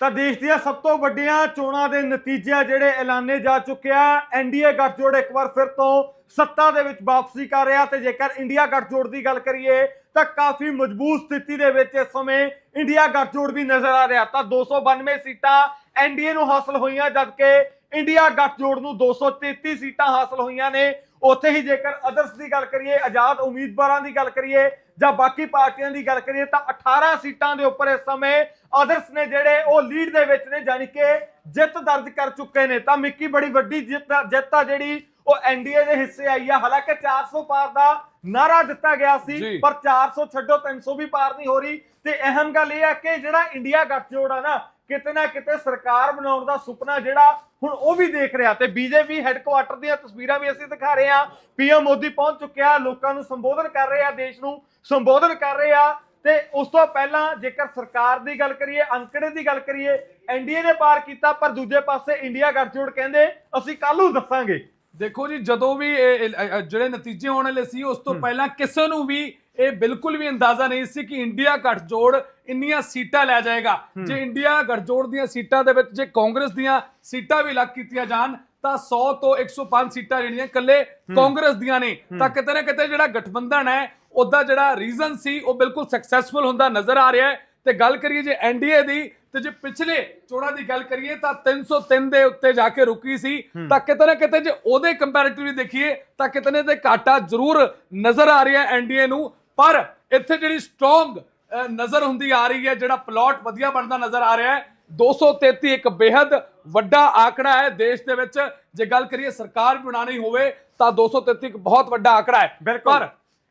ਤਾਂ ਦੇਸ਼ ਦੀਆਂ ਸਭ ਤੋਂ ਵੱਡੀਆਂ ਚੋਣਾਂ ਦੇ ਨਤੀਜੇ ਜਿਹੜੇ ਐਲਾਨੇ ਜਾ ਚੁੱਕਿਆ ਐਨਡੀਏ ਗੱਠਜੋੜ ਇੱਕ ਵਾਰ ਫਿਰ ਤੋਂ ਸੱਤਾ ਦੇ ਵਿੱਚ ਵਾਪਸੀ ਕਰ ਰਿਹਾ ਤੇ ਜੇਕਰ ਇੰਡੀਆ ਗੱਠਜੋੜ ਦੀ ਗੱਲ ਕਰੀਏ, ਤਾਂ ਕਾਫੀ ਮਜ਼ਬੂਤ ਸਥਿਤੀ ਦੇ ਵਿੱਚ ਇਸ ਸਮੇਂ ਇੰਡੀਆ ਗੱਠਜੋੜ ਵੀ ਨਜ਼ਰ ਆ ਰਿਹਾ। ਤਾਂ 292 ਸੀਟਾਂ ਐਨਡੀਏ ਨੂੰ ਹਾਸਲ ਹੋਈਆਂ, ਜਦਕਿ ਇੰਡੀਆ ਗੱਠਜੋੜ ਨੂੰ 233 ਸੀਟਾਂ ਹਾਸਲ ਹੋਈਆਂ ਨੇ। ਉੱਥੇ ਹੀ ਜੇਕਰ ਅਦਰਸ ਦੀ ਗੱਲ ਕਰੀਏ, ਆਜ਼ਾਦ ਉਮੀਦਵਾਰਾਂ ਦੀ ਗੱਲ ਕਰੀਏ ਜਾਂ ਬਾਕੀ ਪਾਰਟੀਆਂ ਦੀ ਗੱਲ ਕਰੀਏ ਤਾਂ 18 ਸੀਟਾਂ ਦੇ ਉੱਪਰ ਇਸ ਸਮੇਂ ਅਦਰਸ ਨੇ ਜਿਹੜੇ ਉਹ ਲੀਡ ਦੇ ਵਿੱਚ ਨੇ ਜਾਨੀ ਕਿ ਜਿੱਤ ਦਰਜ ਕਰ ਚੁੱਕੇ ਨੇ। ਤਾਂ ਮਿੱਕੀ ਬੜੀ ਵੱਡੀ ਜਿੱਤ ਜਿੱਤ ਆ ਜਿਹੜੀ ਉਹ ਐਨਡੀਏ ਦੇ ਹਿੱਸੇ ਆਈ ਆ। ਹਾਲਾਂਕਿ 400 ਪਾਰ ਦਾ ਨਾਰਾ ਦਿੱਤਾ ਗਿਆ। ਸੀ ਪਰ 400 ਛੱਡੋ 300 ਵੀ ਪਾਰ ਨਹੀਂ ਹੋ ਰਹੀ। ਤੇ ਅਹਿਮ ਗੱਲ ਇਹ ਹੈ ਕਿ ਜਿਹੜਾ ਇੰਡੀਆ ਗੱਠਜੋੜ ਆ ਨਾ ਕਿਤੇ ਨਾ ਕਿਤੇ ਸਰਕਾਰ ਬਣਾਉਣ ਦਾ ਸੁਪਨਾ ਜਿਹੜਾ ਹੁਣ ਉਹ ਵੀ ਦੇਖ ਰਿਹਾ ਤੇ ਬੀਜੇਪੀ ਹੈੱਡਕੁਆਟਰ ਦੀਆਂ ਤਸਵੀਰਾਂ ਵੀ ਅਸੀਂ ਦਿਖਾ ਰਹੇ ਹਾਂ। ਪੀਐਮ ਮੋਦੀ ਪਹੁੰਚ ਚੁੱਕਿਆ ਲੋਕਾਂ ਨੂੰ ਸੰਬੋਧਨ ਕਰ ਰਹੇ ਦੇਸ਼ ਨੂੰ ਸੰਬੋਧਨ ਕਰ ਰਹੇ ਤੇ ਉਸ ਤੋਂ ਪਹਿਲਾਂ ਜੇਕਰ ਸਰਕਾਰ ਦੀ ਗੱਲ ਕਰੀਏ ਅੰਕੜੇ ਦੀ ਗੱਲ ਕਰੀਏ ਐਨਡੀਏ ਨੇ ਪਾਰ ਕੀਤਾ ਪਰ ਦੂਜੇ ਪਾਸੇ ਇੰਡੀਆ ਗੱਠਜੋੜ ਕਹਿੰਦੇ ਅਸੀਂ ਕੱਲ ਨੂੰ ਦੱਸਾਂਗੇ। ਦੇਖੋ ਜੀ ਜਦੋਂ ਵੀ ਜਿਹੜੇ ਨਤੀਜੇ ਆਉਣ ਵਾਲੇ ਸੀ ਉਸ ਤੋਂ ਪਹਿਲਾਂ ਕਿਸੇ ਨੂੰ ਵੀ ਇਹ ਬਿਲਕੁਲ ਵੀ ਅੰਦਾਜ਼ਾ ਨਹੀਂ ਸੀ ਕਿ ਇੰਡੀਆ ਗੱਠਜੋੜ ਇੰਨੀਆਂ ਸੀਟਾਂ ਲੈ ਜਾਏਗਾ। ਜੇ ਇੰਡੀਆ ਗੱਠਜੋੜ ਦੀਆਂ ਸੀਟਾਂ ਦੇ ਵਿੱਚ ਜੇ ਕਾਂਗਰਸ ਦੀਆਂ ਸੀਟਾਂ ਵੀ ਲੱਗ ਕੀਤੀਆਂ ਜਾਣ ਤਾਂ 100 ਤੋਂ 105 ਸੀਟਾਂ ਜਿਹੜੀਆਂ ਇਕੱਲੇ ਕਾਂਗਰਸ ਦੀਆਂ ਨੇ। ਤਾਂ ਕਿਤੇ ਨਾ ਕਿਤੇ ਜਿਹੜਾ ਗਠਬੰਧਨ ਹੈ ਉਹਦਾ ਜਿਹੜਾ ਰੀਜ਼ਨ ਸੀ ਉਹ ਬਿਲਕੁਲ ਸਕਸੈਸਫੁਲ ਹੁੰਦਾ ਨਜ਼ਰ ਆ ਰਿਹਾ ਹੈ। ਤੇ ਗੱਲ ਕਰੀਏ ਜੇ ਐਨਡੀਏ ਦੀ ਤੇ ਜੇ ਪਿਛਲੇ ਚੋਣਾਂ ਦੀ ਗੱਲ ਕਰੀਏ ਤਾਂ 303 ਦੇ ਉੱਤੇ ਜਾ ਕੇ ਰੁਕੀ ਸੀ। ਤਾਂ ਕਿਤੇ ਨਾ ਕਿਤੇ ਜੇ ਉਹਦੇ ਕੰਪੈਰੀਟਿਵਲੀ ਦੇਖੀਏ ਤਾਂ ਕਿਤੇ ਨਾ ਕਿਤੇ ਘਾਟਾ ਜ਼ਰੂਰ ਨਜ਼ਰ ਆ ਰਿਹਾ ਐਨਡੀਏ ਨੂੰ। ਪਰ ਇੱਥੇ ਜਿਹੜੀ ਸਟਰੋਂਗ ਨਜ਼ਰ ਹੁੰਦੀ ਆ ਰਹੀ ਹੈ ਜਿਹੜਾ ਪਲਾਟ ਵਧੀਆ ਬਣਦਾ ਨਜ਼ਰ ਆ ਰਿਹਾ ਹੈ 233 ਇੱਕ ਬੇहद ਵੱਡਾ ਆંકੜਾ ਹੈ ਦੇਸ਼ ਦੇ ਵਿੱਚ। ਜੇ ਗੱਲ ਕਰੀਏ ਸਰਕਾਰ ਬਣਾਣੀ ਹੋਵੇ ਤਾਂ 233 ਇੱਕ ਬਹੁਤ ਵੱਡਾ ਆંકੜਾ ਹੈ। ਬਿਲਕੁਲ।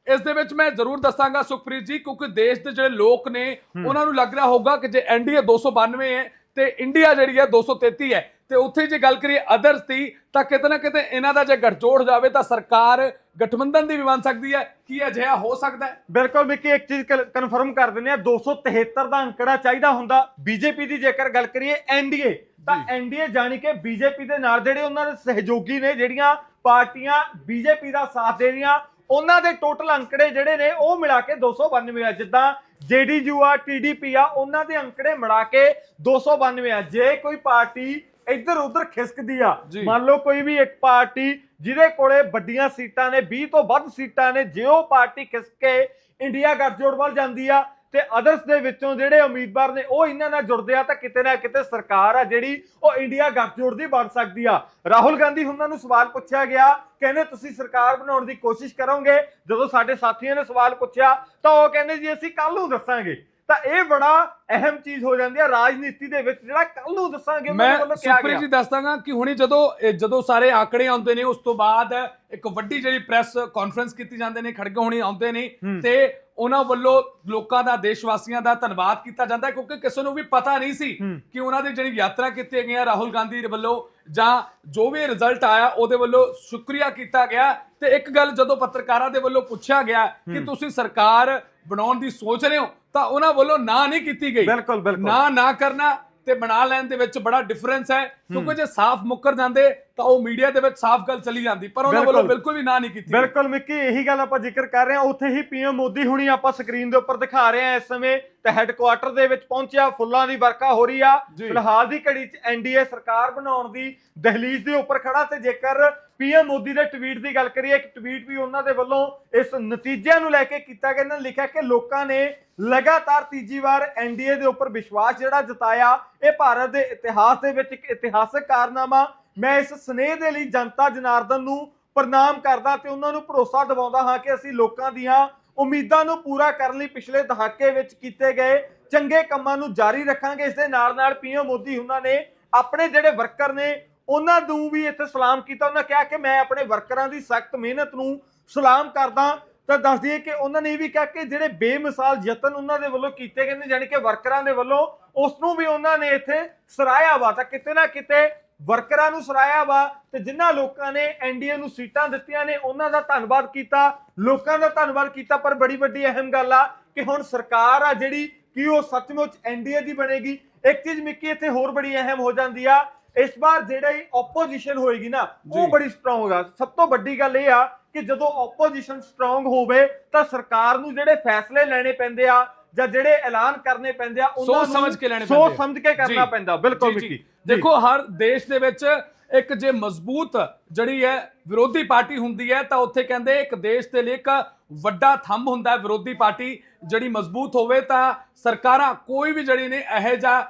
ਇਸ ਦੇ ਵਿੱਚ ਮੈਂ ਜ਼ਰੂਰ ਦੱਸਾਂਗਾ ਸੁਖਪ੍ਰੀਤ ਜੀ ਕਿਉਂਕਿ ਦੇਸ਼ ਦੇ ਜਿਹੜੇ ਲੋਕ ਨੇ ਉਹਨਾਂ ਨੂੰ ਲੱਗ ਰਿਹਾ ਹੋਊਗਾ ਕਿ ਜੇ ਐਨਡੀਏ 292 ਹੈ ਤੇ ਇੰਡੀਆ ਜਿਹੜੀ ਹੈ 233 ਹੈ। ਤੇ ਉੱਥੇ ਜੇ ਗੱਲ ਕਰੀਏ ਅਦਰਸ ਦੀ ਤਾਂ ਕਿਤੇ ਨਾ ਕਿਤੇ ਇਹਨਾਂ ਦਾ ਜੇ ਗੱਠਜੋੜ ਜਾਵੇ ਤਾਂ ਸਰਕਾਰ ਗਠਬੰਧਨ ਦੀ ਵੀ ਬਣ ਸਕਦੀ ਹੈ। ਕੀ ਅਜਿਹਾ ਹੋ ਸਕਦਾ ਹੈ? ਬਿਲਕੁਲ ਮਿੱਕੀ ਇੱਕ ਚੀਜ਼ ਕਨਫਰਮ ਕਰ ਦਿੰਦੇ ਆ 273 ਦਾ ਅੰਕੜਾ ਚਾਹੀਦਾ ਹੁੰਦਾ ਬੀਜੇਪੀ ਦੀ ਜੇਕਰ ਗੱਲ ਕਰੀਏ ਐਨਡੀਏ ਤਾਂ ਐਨਡੀਏ ਜਾਣੀ ਕਿ ਬੀਜੇਪੀ ਦੇ ਨਾਲ ਜਿਹੜੇ ਉਹਨਾਂ ਦੇ ਸਹਿਯੋਗੀ ਨੇ ਜਿਹੜੀਆਂ ਪਾਰਟੀਆਂ ਬੀਜੇਪੀ ਦਾ ਸਾਥ ਦੇ ਰਹੀਆਂ ਉਹਨਾਂ ਦੇ ਟੋਟਲ ਅੰਕੜੇ ਜਿਹੜੇ ਨੇ ਉਹ ਮਿਲਾ ਕੇ 292 ਆ। ਜਿੱਦਾਂ ਜੇਡੀਯੂ ਆ ਟੀਡੀਪੀ ਆ ਉਹਨਾਂ ਦੇ ਅੰਕੜੇ ਮਿਲਾ ਕੇ 292 ਆ। ਜੇ ਕੋਈ ਪਾਰਟੀ ਇੱਧਰ ਉੱਧਰ ਖਿਸਕਦੀ ਆ। ਮੰਨ ਲਓ ਕੋਈ ਵੀ ਇੱਕ ਪਾਰਟੀ ਜਿਹਦੇ ਕੋਲੇ ਵੱਡੀਆਂ ਸੀਟਾਂ ਨੇ 20 ਤੋਂ ਵੱਧ ਸੀਟਾਂ ਨੇ ਜੇ ਉਹ ਪਾਰਟੀ ਖਿਸਕ ਕੇ ਇੰਡੀਆ ਗੱਠਜੋੜ ਵੱਲ ਜਾਂਦੀ ਆ ਤੇ ਅਦਰਸ ਦੇ ਵਿੱਚੋਂ ਜਿਹੜੇ ਉਮੀਦਵਾਰ ਨੇ ਉਹ ਇਹਨਾਂ ਨਾਲ ਜੁੜਦੇ ਆ ਤਾਂ ਕਿਤੇ ਨਾ ਕਿਤੇ ਸਰਕਾਰ ਆ ਜਿਹੜੀ ਉਹ ਇੰਡੀਆ ਗੱਠਜੋੜ ਦੀ ਬਣ ਸਕਦੀ ਆ। ਰਾਹੁਲ ਗਾਂਧੀ ਉਹਨਾਂ ਨੂੰ ਸਵਾਲ ਪੁੱਛਿਆ ਗਿਆ ਕਹਿੰਦੇ ਤੁਸੀਂ ਸਰਕਾਰ ਬਣਾਉਣ ਦੀ ਕੋਸ਼ਿਸ਼ ਕਰੋਗੇ। ਜਦੋਂ ਸਾਡੇ ਸਾਥੀਆਂ ਨੇ ਸਵਾਲ ਪੁੱਛਿਆ ਤਾਂ ਉਹ ਕਹਿੰਦੇ ਜੀ ਅਸੀਂ ਕੱਲ ਨੂੰ ਦੱਸਾਂਗੇ। ਤਾਂ ਇਹ ਬੜਾ ਅਹਿਮ ਚੀਜ਼ ਹੋ ਜਾਂਦੀ ਆ ਰਾਜਨੀਤੀ ਦੇ ਵਿੱਚ ਜਿਹੜਾ ਕੱਲ ਨੂੰ ਦੱਸਾਂਗੇ ਉਹਨਾਂ ਵੱਲੋਂ ਕਿਹਾ ਗਿਆ। ਜੀ ਦੱਸਦਾਗਾ ਕਿ ਹੁਣੀ ਜਦੋਂ ਜਦੋਂ ਸਾਰੇ ਆંકੜੇ ਆਉਂਦੇ ਨੇ ਉਸ ਤੋਂ ਬਾਅਦ ਇੱਕ ਵੱਡੀ ਜਿਹੜੀ ਪ੍ਰੈਸ ਕਾਨਫਰੰਸ ਕੀਤੀ ਜਾਂਦੇ ਨੇ ਖੜਗੇ ਹੁਣੀ ਆਉਂਦੇ ਨੇ ਤੇ ਉਹਨਾਂ ਵੱਲੋਂ ਲੋਕਾਂ ਦਾ ਦੇਸ਼ ਵਾਸੀਆਂ ਦਾ ਧੰਨਵਾਦ ਕੀਤਾ ਜਾਂਦਾ ਹੈ ਕਿਉਂਕਿ ਕਿਸੇ ਨੂੰ ਵੀ ਪਤਾ ਨਹੀਂ ਸੀ ਕਿ ਉਹਨਾਂ ਦੀ ਜਿਹੜੀ ਯਾਤਰਾ ਕੀਤੀ ਗਈ ਹੈ ਰਾਹੁਲ ਗਾਂਧੀ ਦੇ ਵੱਲੋਂ ਜਾਂ ਜੋ ਵੀ ਰਿਜ਼ਲਟ ਆਇਆ ਉਹਦੇ ਵੱਲੋਂ ਸ਼ੁਕਰੀਆ ਕੀਤਾ ਗਿਆ। ਤੇ ਇੱਕ ਗੱਲ ਜਦੋਂ ਪੱਤਰਕਾਰਾਂ ਦੇ ਵੱਲੋਂ ਪੁੱਛਿਆ ਗਿਆ ਕਿ ਤੁਸੀਂ ਸਰਕਾਰ ਬਣਾਉਣ ਦੀ ਸੋਚ ਰਹੇ ਹੋ ਤਾਂ ਉਹਨਾਂ ਵੱਲੋਂ ਨਾ ਨਹੀਂ ਕੀਤੀ ਗਈ। ਬਿਲਕੁਲ ਬਿਲਕੁਲ। ਨਾ ਨਾ ਕਰਨਾ ਤੇ ਬਣਾ ਲੈਣ ਦੇ ਵਿੱਚ ਬੜਾ ਡਿਫਰੈਂਸ ਹੈ। ਕਿਉਂਕਿ ਜੇ ਸਾਫ਼ ਮੁੱਕਰ ਜਾਂਦੇ ਤਾਂ ਉਹ ਮੀਡੀਆ ਦੇ ਵਿੱਚ ਸਾਫ਼ ਗੱਲ ਚਲੀ ਜਾਂਦੀ ਪਰ ਉਹਨਾਂ ਵੱਲੋਂ ਬਿਲਕੁਲ। ਵੀ ਨਾ ਨਹੀਂ ਕੀਤੀ ਬਿਲਕੁਲ ਮਿੱਕੀ ਇਹੀ ਗੱਲ ਆਪਾਂ ਜ਼ਿਕਰ ਕਰ ਰਹੇ ਹਾਂ। ਉੱਥੇ ਹੀ ਪੀਐਮ ਮੋਦੀ ਹੁਣੀ ਆਪਾਂ ਸਕਰੀਨ ਦੇ ਉੱਪਰ ਦਿਖਾ ਰਹੇ ਹਾਂ ਇਸ ਸਮੇਂ ਤੇ ਹੈੱਡਕੁਆਟਰ ਦੇ ਵਿੱਚ ਪਹੁੰਚਿਆ ਫੁੱਲਾਂ ਦੀ ਵਰਖਾ ਹੋ ਰਹੀ ਆ। ਫਿਲਹਾਲ ਦੀ ਘੜੀ 'ਚ ਐਨਡੀਏ ਸਰਕਾਰ ਬਣਾਉਣ ਦੀ ਦਹਲੀਜ਼ ਦੇ ਉੱਪਰ ਖੜਾ ਤੇ ਜੇਕਰ ਪੀਐਮ ਮੋਦੀ ਦੇ ਟਵੀਟ ਦੀ ਗੱਲ ਕਰੀਏ, ਇੱਕ ਟਵੀਟ ਵੀ ਉਹਨਾਂ ਦੇ ਵੱਲੋਂ ਇਸ ਨਤੀਜਿਆਂ ਨੂੰ ਲੈ ਕੇ ਕੀਤਾ ਗਿਆ। ਇਹਨਾਂ ਨੇ ਲਿਖਿਆ ਕਿ ਲੋਕਾਂ ਨੇ ਲਗਾਤਾਰ ਤੀਜੀ ਵਾਰ ਐਨਡੀਏ ਦੇ ਉੱਪਰ ਵਿਸ਼ਵਾਸ ਜਿਹੜਾ ਜਤਾਇਆ, ਇਹ ਭਾਰਤ ਦੇ ਇਤਿਹਾਸ ਦੇ ਵਿੱਚ ਇੱਕ ਇਤਿਹਾਸਕ ਕਾਰਨਾਮਾ। ਮੈਂ ਇਸ ਸਨੇਹ ਦੇ ਲਈ ਜਨਤਾ ਜਨਾਰਦਨ ਨੂੰ ਪ੍ਰਣਾਮ ਕਰਦਾ ਤੇ ਉਹਨਾਂ ਨੂੰ ਭਰੋਸਾ ਦਿਵਾਉਂਦਾ ਹਾਂ ਕਿ ਅਸੀਂ ਲੋਕਾਂ ਦੀਆਂ ਉਮੀਦਾਂ ਨੂੰ ਪੂਰਾ ਕਰਨ ਲਈ ਪਿਛਲੇ ਦਹਾਕੇ ਵਿੱਚ ਕੀਤੇ ਗਏ ਚੰਗੇ ਕੰਮਾਂ ਨੂੰ ਜਾਰੀ ਰੱਖਾਂਗੇ। ਇਸ ਦੇ ਨਾਲ ਨਾਲ ਪੀਐਮ ਮੋਦੀ ਉਹਨਾਂ ਨੇ ਆਪਣੇ ਜਿਹੜੇ ਵਰਕਰ ਨੇ ਉਹਨਾਂ ਨੂੰ ਵੀ ਇੱਥੇ ਸਲਾਮ ਕੀਤਾ, ਉਹਨਾਂ ਕਿਹਾ ਕਿ ਮੈਂ ਆਪਣੇ ਵਰਕਰਾਂ ਦੀ ਸਖਤ ਮਿਹਨਤ ਨੂੰ ਸਲਾਮ ਕਰਦਾ। ਤਾਂ ਦੱਸ ਦਈਏ ਕਿ ਉਹਨਾਂ ਨੇ ਇਹ ਵੀ ਕਿਹਾ ਕਿ ਜਿਹੜੇ ਬੇਮਿਸਾਲ ਯਤਨ ਉਹਨਾਂ ਦੇ ਵੱਲੋਂ ਕੀਤੇ ਗਏ ਨੇ, ਯਾਨੀ ਕਿ ਵਰਕਰਾਂ ਦੇ ਵੱਲੋਂ ਉਸ ਨੂੰ ਵੀ ਉਹਨਾਂ ਨੇ ਇੱਥੇ ਸਰਾਇਆ ਵਾ। ਤਾਂ ਕਿਤੇ ਨਾ ਕਿਤੇ ਵਰਕਰਾਂ ਨੂੰ ਸਰਾਇਆ ਵਾ ਤੇ ਜਿਨ੍ਹਾਂ ਲੋਕਾਂ ਨੇ ਐਨਡੀਏ ਨੂੰ ਸੀਟਾਂ ਦਿੱਤੀਆਂ ਨੇ, ਉਹਨਾਂ ਦਾ ਧੰਨਵਾਦ ਕੀਤਾ। ਲੋਕਾਂ ਦਾ ਧੰਨਵਾਦ ਕੀਤਾ, ਪਰ ਬੜੀ ਵੱਡੀ ਅਹਿਮ ਗੱਲ ਆ ਕਿ ਹੁਣ ਸਰਕਾਰ ਆ ਜਿਹੜੀ ਕਿ ਉਹ ਸੱਚਮੁੱਚ ਐਨਡੀਏ ਦੀ ਬਣੇਗੀ। ਇੱਕ ਚੀਜ਼ ਮਿੱਕੀ, ਇੱਥੇ ਹੋਰ ਬੜੀ ਅਹਿਮ ਹੋ ਜਾਂਦੀ ਆ ਇਸ ਵਾਰ ਜਿਹੜੀ ਆਪੋਜੀਸ਼ਨ ਹੋਏਗੀ ਨਾ ਉਹ ਜੀ। ਬੜੀ ਸਟਰੋਂਗ ਆ ਸਭ ਤੋਂ ਵੱਡੀ ਗੱਲ ਇਹ ਆ ਕਿ ਜਦੋਂ ਆਪੋਜੀਸ਼ਨ ਸਟਰੋਂਗ ਹੋਵੇ ਤਾਂ ਸਰਕਾਰ ਨੂੰ ਜਿਹੜੇ ਫੈਸਲੇ ਲੈਣੇ ਪੈਂਦੇ ਆ ਜਾਂ ਜਿਹੜੇ ਐਲਾਨ ਕਰਨੇ ਪੈਂਦੇ ਆ ਉਹਨਾਂ ਸੋਚ ਸਮਝ ਕੇ ਲੈਣੇ ਸੋਚ ਪੈਂਦੇ ਆ। ਸਮਝ ਕੇ ਕਰਨਾ ਜੀ। ਪੈਂਦਾ ਬਿਲਕੁਲ ਜੀ, ਜੀ। ਮਿੱਕੀ ਦੇਖੋ ਹਰ ਦੇਸ਼ ਦੇ ਵਿੱਚ ਇੱਕ ਜੇ ਮਜ਼ਬੂਤ ਜਿਹੜੀ ਹੈ ਵਿਰੋਧੀ ਪਾਰਟੀ ਹੁੰਦੀ ਹੈ ਤਾਂ ਉੱਥੇ ਕਹਿੰਦੇ ਇੱਕ ਦੇਸ਼ ਦੇ ਲਈ ਇੱਕ ਵੱਡਾ ਥੰਮ ਹੁੰਦਾ ਹੈ ਵਿਰੋਧੀ ਪਾਰਟੀ ਜਿਹੜੀ ਮਜ਼ਬੂਤ ਹੋਵੇ ਤਾਂ ਸਰਕਾਰਾਂ ਕੋਈ ਵੀ ਜਿਹੜੀ ਨੇ ਇਹੋ ਅ,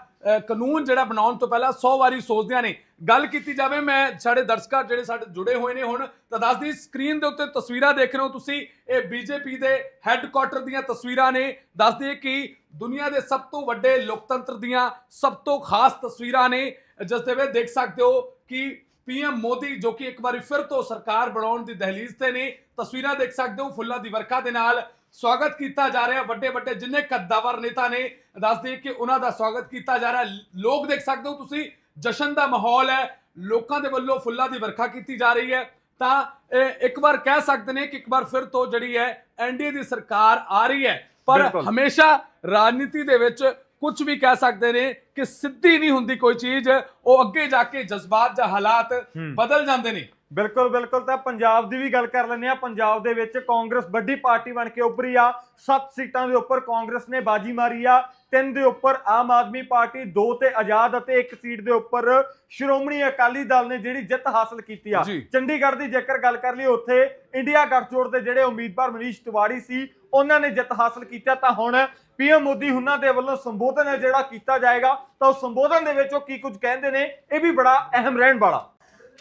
ਕਾਨੂੰਨ ਜਿਹੜਾ ਬਣਾਉਣ ਤੋਂ ਪਹਿਲਾਂ 100 ਵਾਰੀ ਸੋਚਦਿਆਂ ਨੇ ਗੱਲ ਕੀਤੀ ਜਾਵੇ, ਮੈਂ ਸਾਡੇ ਦਰਸ਼ਕਾਂ ਜਿਹੜੇ ਸਾਡੇ ਜੁੜੇ ਹੋਏ ਨੇ ਹੁਣ, ਤਾਂ ਦੱਸਦੀ ਸਕਰੀਨ ਦੇ ਉੱਤੇ ਤਸਵੀਰਾਂ ਦੇਖ ਰਹੇ ਹੋ ਤੁਸੀਂ, ਇਹ ਬੀਜੇਪੀ ਦੇ ਹੈੱਡਕੁਆਟਰ ਦੀਆਂ ਤਸਵੀਰਾਂ ਨੇ। ਦੱਸਦੇ ਕਿ ਦੁਨੀਆ ਦੇ ਸਭ ਤੋਂ ਵੱਡੇ ਲੋਕਤੰਤਰ ਦੀਆਂ ਸਭ ਤੋਂ ਖਾਸ ਤਸਵੀਰਾਂ ਨੇ, ਜਿਸ ਦੇ ਵਿੱਚ ਦੇਖ ਸਕਦੇ ਹੋ ਕਿ ਪੀਐਮ ਮੋਦੀ, ਜੋ ਕਿ ਇੱਕ ਵਾਰੀ ਫਿਰ ਤੋਂ ਸਰਕਾਰ ਬਣਾਉਣ ਦੀ ਦਹਲੀਜ਼ ਤੇ ਨੇ, ਤਸਵੀਰਾਂ ਦੇਖ ਸਕਦੇ ਹੋ ਫੁੱਲਾਂ ਦੀ ਵਰਖਾ ਦੇ ਨਾਲ। ਸਵਾਗਤ ਕੀਤਾ ਜਾ ਰਿਹਾ ਵੱਡੇ ਵੱਡੇ ਜਿੰਨੇ ਕੱਦਾਵਰ ਨੇਤਾ ਨੇ ਦੱਸਦੇ ਕਿ ਉਹਨਾਂ ਦਾ ਸਵਾਗਤ ਕੀਤਾ ਜਾ ਰਿਹਾ। ਲੋਕ ਦੇਖ ਸਕਦੇ ਹੋ ਤੁਸੀਂ ਜਸ਼ਨ ਦਾ ਮਾਹੌਲ ਹੈ ਲੋਕਾਂ ਦੇ ਵੱਲੋਂ ਫੁੱਲਾਂ ਦੀ ਵਰਖਾ ਕੀਤੀ ਜਾ ਰਹੀ ਹੈ। ਤਾਂ ਇਹ ਇੱਕ ਵਾਰ ਕਹਿ ਸਕਦੇ ਨੇ ਕਿ ਇੱਕ ਵਾਰ ਫਿਰ ਤੋਂ ਜਿਹੜੀ ਹੈ ਐਨਡੀਏ ਦੀ ਸਰਕਾਰ ਆ ਰਹੀ ਹੈ। ਪਰ। ਹਮੇਸ਼ਾ ਰਾਜਨੀਤੀ ਦੇ ਵਿੱਚ ਕੁਝ ਵੀ ਕਹਿ ਸਕਦੇ ਨੇ ਕਿ ਸਿੱਧੀ ਨਹੀਂ ਹੁੰਦੀ ਕੋਈ ਚੀਜ਼। ਉਹ ਅੱਗੇ ਜਾ ਕੇ ਜਜ਼ਬਾਤ ਜਾਂ ਹਾਲਾਤ। ਬਦਲ ਜਾਂਦੇ ਨੇ। ਬਿਲਕੁਲ ਬਿਲਕੁਲ। ਤਾਂ ਪੰਜਾਬ ਦੀ ਵੀ ਗੱਲ ਕਰ ਲੈਂਦੇ ਆ ਪੰਜਾਬ ਦੇ ਵਿੱਚ ਕਾਂਗਰਸ ਵੱਡੀ ਪਾਰਟੀ ਬਣ ਕੇ ਉੱਭਰੀ ਆ। 7 ਸੀਟਾਂ ਦੇ ਉੱਪਰ ਕਾਂਗਰਸ ਨੇ ਬਾਜੀ ਮਾਰੀ ਆ। ਤਿੰਨ ਦੇ ਉੱਪਰ ਆਮ ਆਦਮੀ ਪਾਰਟੀ ਦੋ ਤੇ ਆਜ਼ਾਦ ਅਤੇ ਇੱਕ ਸੀਟ ਦੇ ਉੱਪਰ ਸ਼੍ਰੋਮਣੀ ਅਕਾਲੀ ਦਲ ਨੇ ਜਿਹੜੀ ਜਿੱਤ ਹਾਸਲ ਕੀਤੀ ਆ। ਚੰਡੀਗੜ੍ਹ ਦੀ ਜੇਕਰ ਗੱਲ ਕਰ ਲਈ ਉੱਥੇ ਇੰਡੀਆ ਗੱਠਜੋੜ ਦੇ ਜਿਹੜੇ ਉਮੀਦਵਾਰ ਮਨੀਸ਼ ਤਿਵਾੜੀ ਸੀ ਉਹਨਾਂ ਨੇ ਜਿੱਤ ਹਾਸਲ ਕੀਤਾ ਤਾਂ ਹੁਣ ਪੀਐਮ ਮੋਦੀ ਉਹਨਾਂ ਦੇ ਵੱਲੋਂ ਸੰਬੋਧਨ ਹੈ ਜਿਹੜਾ ਕੀਤਾ ਜਾਏਗਾ ਤਾਂ ਉਸ ਸੰਬੋਧਨ ਦੇ ਵਿੱਚ ਉਹ ਕੀ ਕੁਝ ਕਹਿੰਦੇ ਨੇ ਇਹ ਵੀ ਬੜਾ ਅਹਿਮ ਰਹਿਣ ਵਾਲਾ।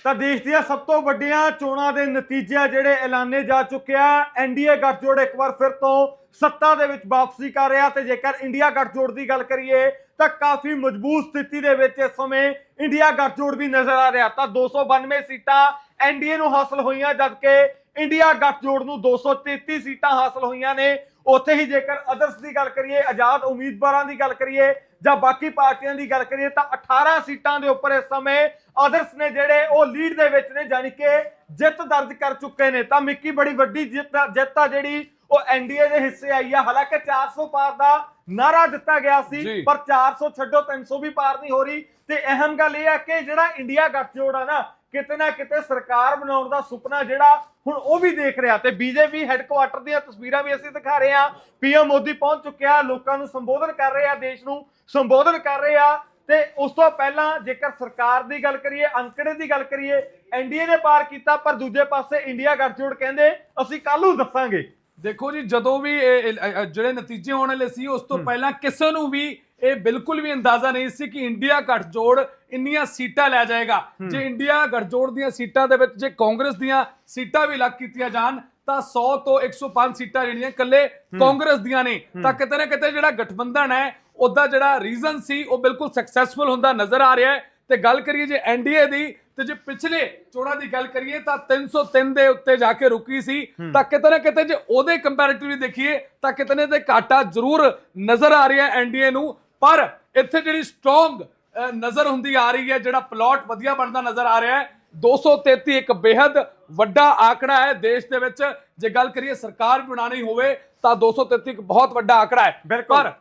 ਤਾਂ ਦੇਸ਼ ਦੀਆਂ ਸਭ ਤੋਂ ਵੱਡੀਆਂ ਚੋਣਾਂ ਦੇ ਨਤੀਜੇ ਜਿਹੜੇ ਐਲਾਨੇ ਜਾ ਚੁੱਕਿਆ ਐਨਡੀਏ ਗੱਠਜੋੜ ਇੱਕ ਵਾਰ ਫਿਰ ਤੋਂ ਸੱਤਾ ਦੇ ਵਿੱਚ ਵਾਪਸੀ ਕਰ ਰਿਹਾ ਤੇ ਜੇਕਰ ਇੰਡੀਆ ਗੱਠਜੋੜ ਦੀ ਗੱਲ ਕਰੀਏ, ਤਾਂ ਕਾਫੀ ਮਜ਼ਬੂਤ ਸਥਿਤੀ ਦੇ ਵਿੱਚ ਇਸ ਸਮੇਂ ਇੰਡੀਆ ਗੱਠਜੋੜ ਵੀ ਨਜ਼ਰ ਆ ਰਿਹਾ। ਤਾਂ 292 ਸੀਟਾਂ ਐਨਡੀਏ ਨੂੰ ਹਾਸਲ ਹੋਈਆਂ, ਜਦਕਿ ਇੰਡੀਆ ਗੱਠਜੋੜ ਨੂੰ 233 ਸੀਟਾਂ ਹਾਸਲ ਹੋਈਆਂ ਨੇ। ਉੱਥੇ ਹੀ ਜੇਕਰ ਅਦਰਸ ਦੀ ਗੱਲ ਕਰੀਏ ਆਜ਼ਾਦ ਉਮੀਦਵਾਰਾਂ ਦੀ ਗੱਲ ਕਰੀਏ ਜਾਂ ਬਾਕੀ ਪਾਰਟੀਆਂ ਦੀ ਗੱਲ ਕਰੀਏ ਤਾਂ 18 ਸੀਟਾਂ ਦੇ ਉੱਪਰ ਇਸ ਸਮੇਂ ਅਦਰਸ ਨੇ ਜਿਹੜੇ ਉਹ ਲੀਡ ਦੇ ਵਿੱਚ ਨੇ ਜਾਨੀ ਕਿ ਜਿੱਤ ਦਰਜ ਕਰ ਚੁੱਕੇ ਨੇ। ਤਾਂ ਮਿੱਕੀ ਬੜੀ ਵੱਡੀ ਜਿੱਤ ਜਿੱਤ ਆ ਜਿਹੜੀ ਉਹ ਐਨਡੀਏ ਦੇ ਹਿੱਸੇ ਆਈ ਆ। ਹਾਲਾਂਕਿ 400 ਪਾਰ ਦਾ ਨਾਰਾ ਦਿੱਤਾ ਗਿਆ। ਸੀ ਪਰ 400 ਛੱਡੋ 300 ਵੀ ਪਾਰ ਨਹੀਂ ਹੋ ਰਹੀ। ਤੇ ਅਹਿਮ ਗੱਲ ਇਹ ਹੈ ਕਿ ਜਿਹੜਾ ਇੰਡੀਆ ਗੱਠਜੋੜ ਆ ਨਾ ਕਿਤੇ ਨਾ ਕਿਤੇ ਸਰਕਾਰ ਬਣਾਉਣ ਦਾ ਸੁਪਨਾ ਜਿਹੜਾ ਹੁਣ ਉਹ ਵੀ ਦੇਖ ਰਿਹਾ ਤੇ ਬੀਜੇਪੀ ਹੈੱਡਕੁਆਟਰ ਦੀਆਂ ਤਸਵੀਰਾਂ ਵੀ ਅਸੀਂ ਦਿਖਾ ਰਹੇ ਹਾਂ। ਪੀਐਮ ਮੋਦੀ ਪਹੁੰਚ ਚੁੱਕਿਆ ਲੋਕਾਂ ਨੂੰ ਸੰਬੋਧਨ ਕਰ ਰਹੇ ਆ ਦੇਸ਼ ਨੂੰ ਸੰਬੋਧਨ ਕਰ ਰਹੇ ਆ ਤੇ ਉਸ ਤੋਂ ਪਹਿਲਾਂ ਜੇਕਰ ਸਰਕਾਰ ਦੀ ਗੱਲ ਕਰੀਏ ਅੰਕੜੇ ਦੀ ਗੱਲ ਕਰੀਏ ਐਨਡੀਏ ਨੇ ਪਾਰ ਕੀਤਾ ਪਰ ਦੂਜੇ ਪਾਸੇ ਇੰਡੀਆ ਗੱਠਜੋੜ ਕਹਿੰਦੇ ਅਸੀਂ ਕੱਲ ਨੂੰ ਦੱਸਾਂਗੇ। ਦੇਖੋ ਜੀ ਜਦੋਂ ਵੀ ਇਹ- ਜਿਹੜੇ ਨਤੀਜੇ ਆਉਣ ਵਾਲੇ ਸੀ ਉਸ ਤੋਂ ਪਹਿਲਾਂ ਕਿਸੇ ਨੂੰ ਵੀ ਇਹ ਬਿਲਕੁਲ ਵੀ ਅੰਦਾਜ਼ਾ ਨਹੀਂ ਸੀ ਕਿ ਇੰਡੀਆ ਗੱਠਜੋੜ ਇੰਨੀਆਂ ਸੀਟਾਂ ਲੈ ਜਾਏਗਾ। ਜੇ ਇੰਡੀਆ ਗੱਠਜੋੜ ਦੀਆਂ ਸੀਟਾਂ ਦੇ ਵਿੱਚ ਜੇ ਕਾਂਗਰਸ ਦੀਆਂ ਸੀਟਾਂ ਵੀ ਲੱਗ ਕੀਤੀਆਂ ਜਾਣ ਤਾਂ 100 ਤੋਂ 105 ਸੀਟਾਂ ਜਿਹੜੀਆਂ ਇਕੱਲੇ ਕਾਂਗਰਸ ਦੀਆਂ ਨੇ। ਤਾਂ ਕਿਤੇ ਨਾ ਕਿਤੇ ਜਿਹੜਾ ਗਠਬੰਧਨ ਹੈ ਉਹਦਾ ਜਿਹੜਾ ਰੀਜ਼ਨ ਸੀ ਉਹ ਬਿਲਕੁਲ ਸਕਸੈਸਫੁਲ ਹੁੰਦਾ ਨਜ਼ਰ ਆ ਰਿਹਾ ਹੈ। ਤੇ ਗੱਲ ਕਰੀਏ ਜੇ ਐਨਡੀਏ ਦੀ ਤੇ ਜੇ ਪਿਛਲੇ ਚੋਣਾਂ ਦੀ ਗੱਲ ਕਰੀਏ ਤਾਂ 303 ਦੇ ਉੱਤੇ ਜਾ ਕੇ ਰੁਕੀ ਸੀ। ਤਾਂ ਕਿਤੇ ਨਾ ਕਿਤੇ ਜੇ ਉਹਦੇ ਕੰਪੈਰੀਟਿਵਲੀ ਦੇਖੀਏ ਤਾਂ ਕਿਤੇ ਨਾ ਕਿਤੇ ਘਾਟਾ ਜ਼ਰੂਰ ਨਜ਼ਰ ਆ ਰਿਹਾ ਐਨਡੀਏ ਨੂੰ। ਪਰ ਇੱਥੇ ਜਿਹੜੀ ਸਟਰੋਂਗ ਨਜ਼ਰ ਹੁੰਦੀ ਆ ਰਹੀ ਹੈ ਜਿਹੜਾ ਪਲਾਟ ਵਧੀਆ ਬਣਦਾ ਨਜ਼ਰ ਆ ਰਿਹਾ ਹੈ। 233 ਇੱਕ ਬੇहद ਵੱਡਾ ਆਕੜਾ ਹੈ ਦੇਸ਼ ਦੇ ਵਿੱਚ। ਜੇ ਗੱਲ ਕਰੀਏ ਸਰਕਾਰ ਬਣਾਣੀ ਹੋਵੇ ਤਾਂ 233 ਇੱਕ ਬਹੁਤ ਵੱਡਾ ਆਕੜਾ ਹੈ। ਪਰ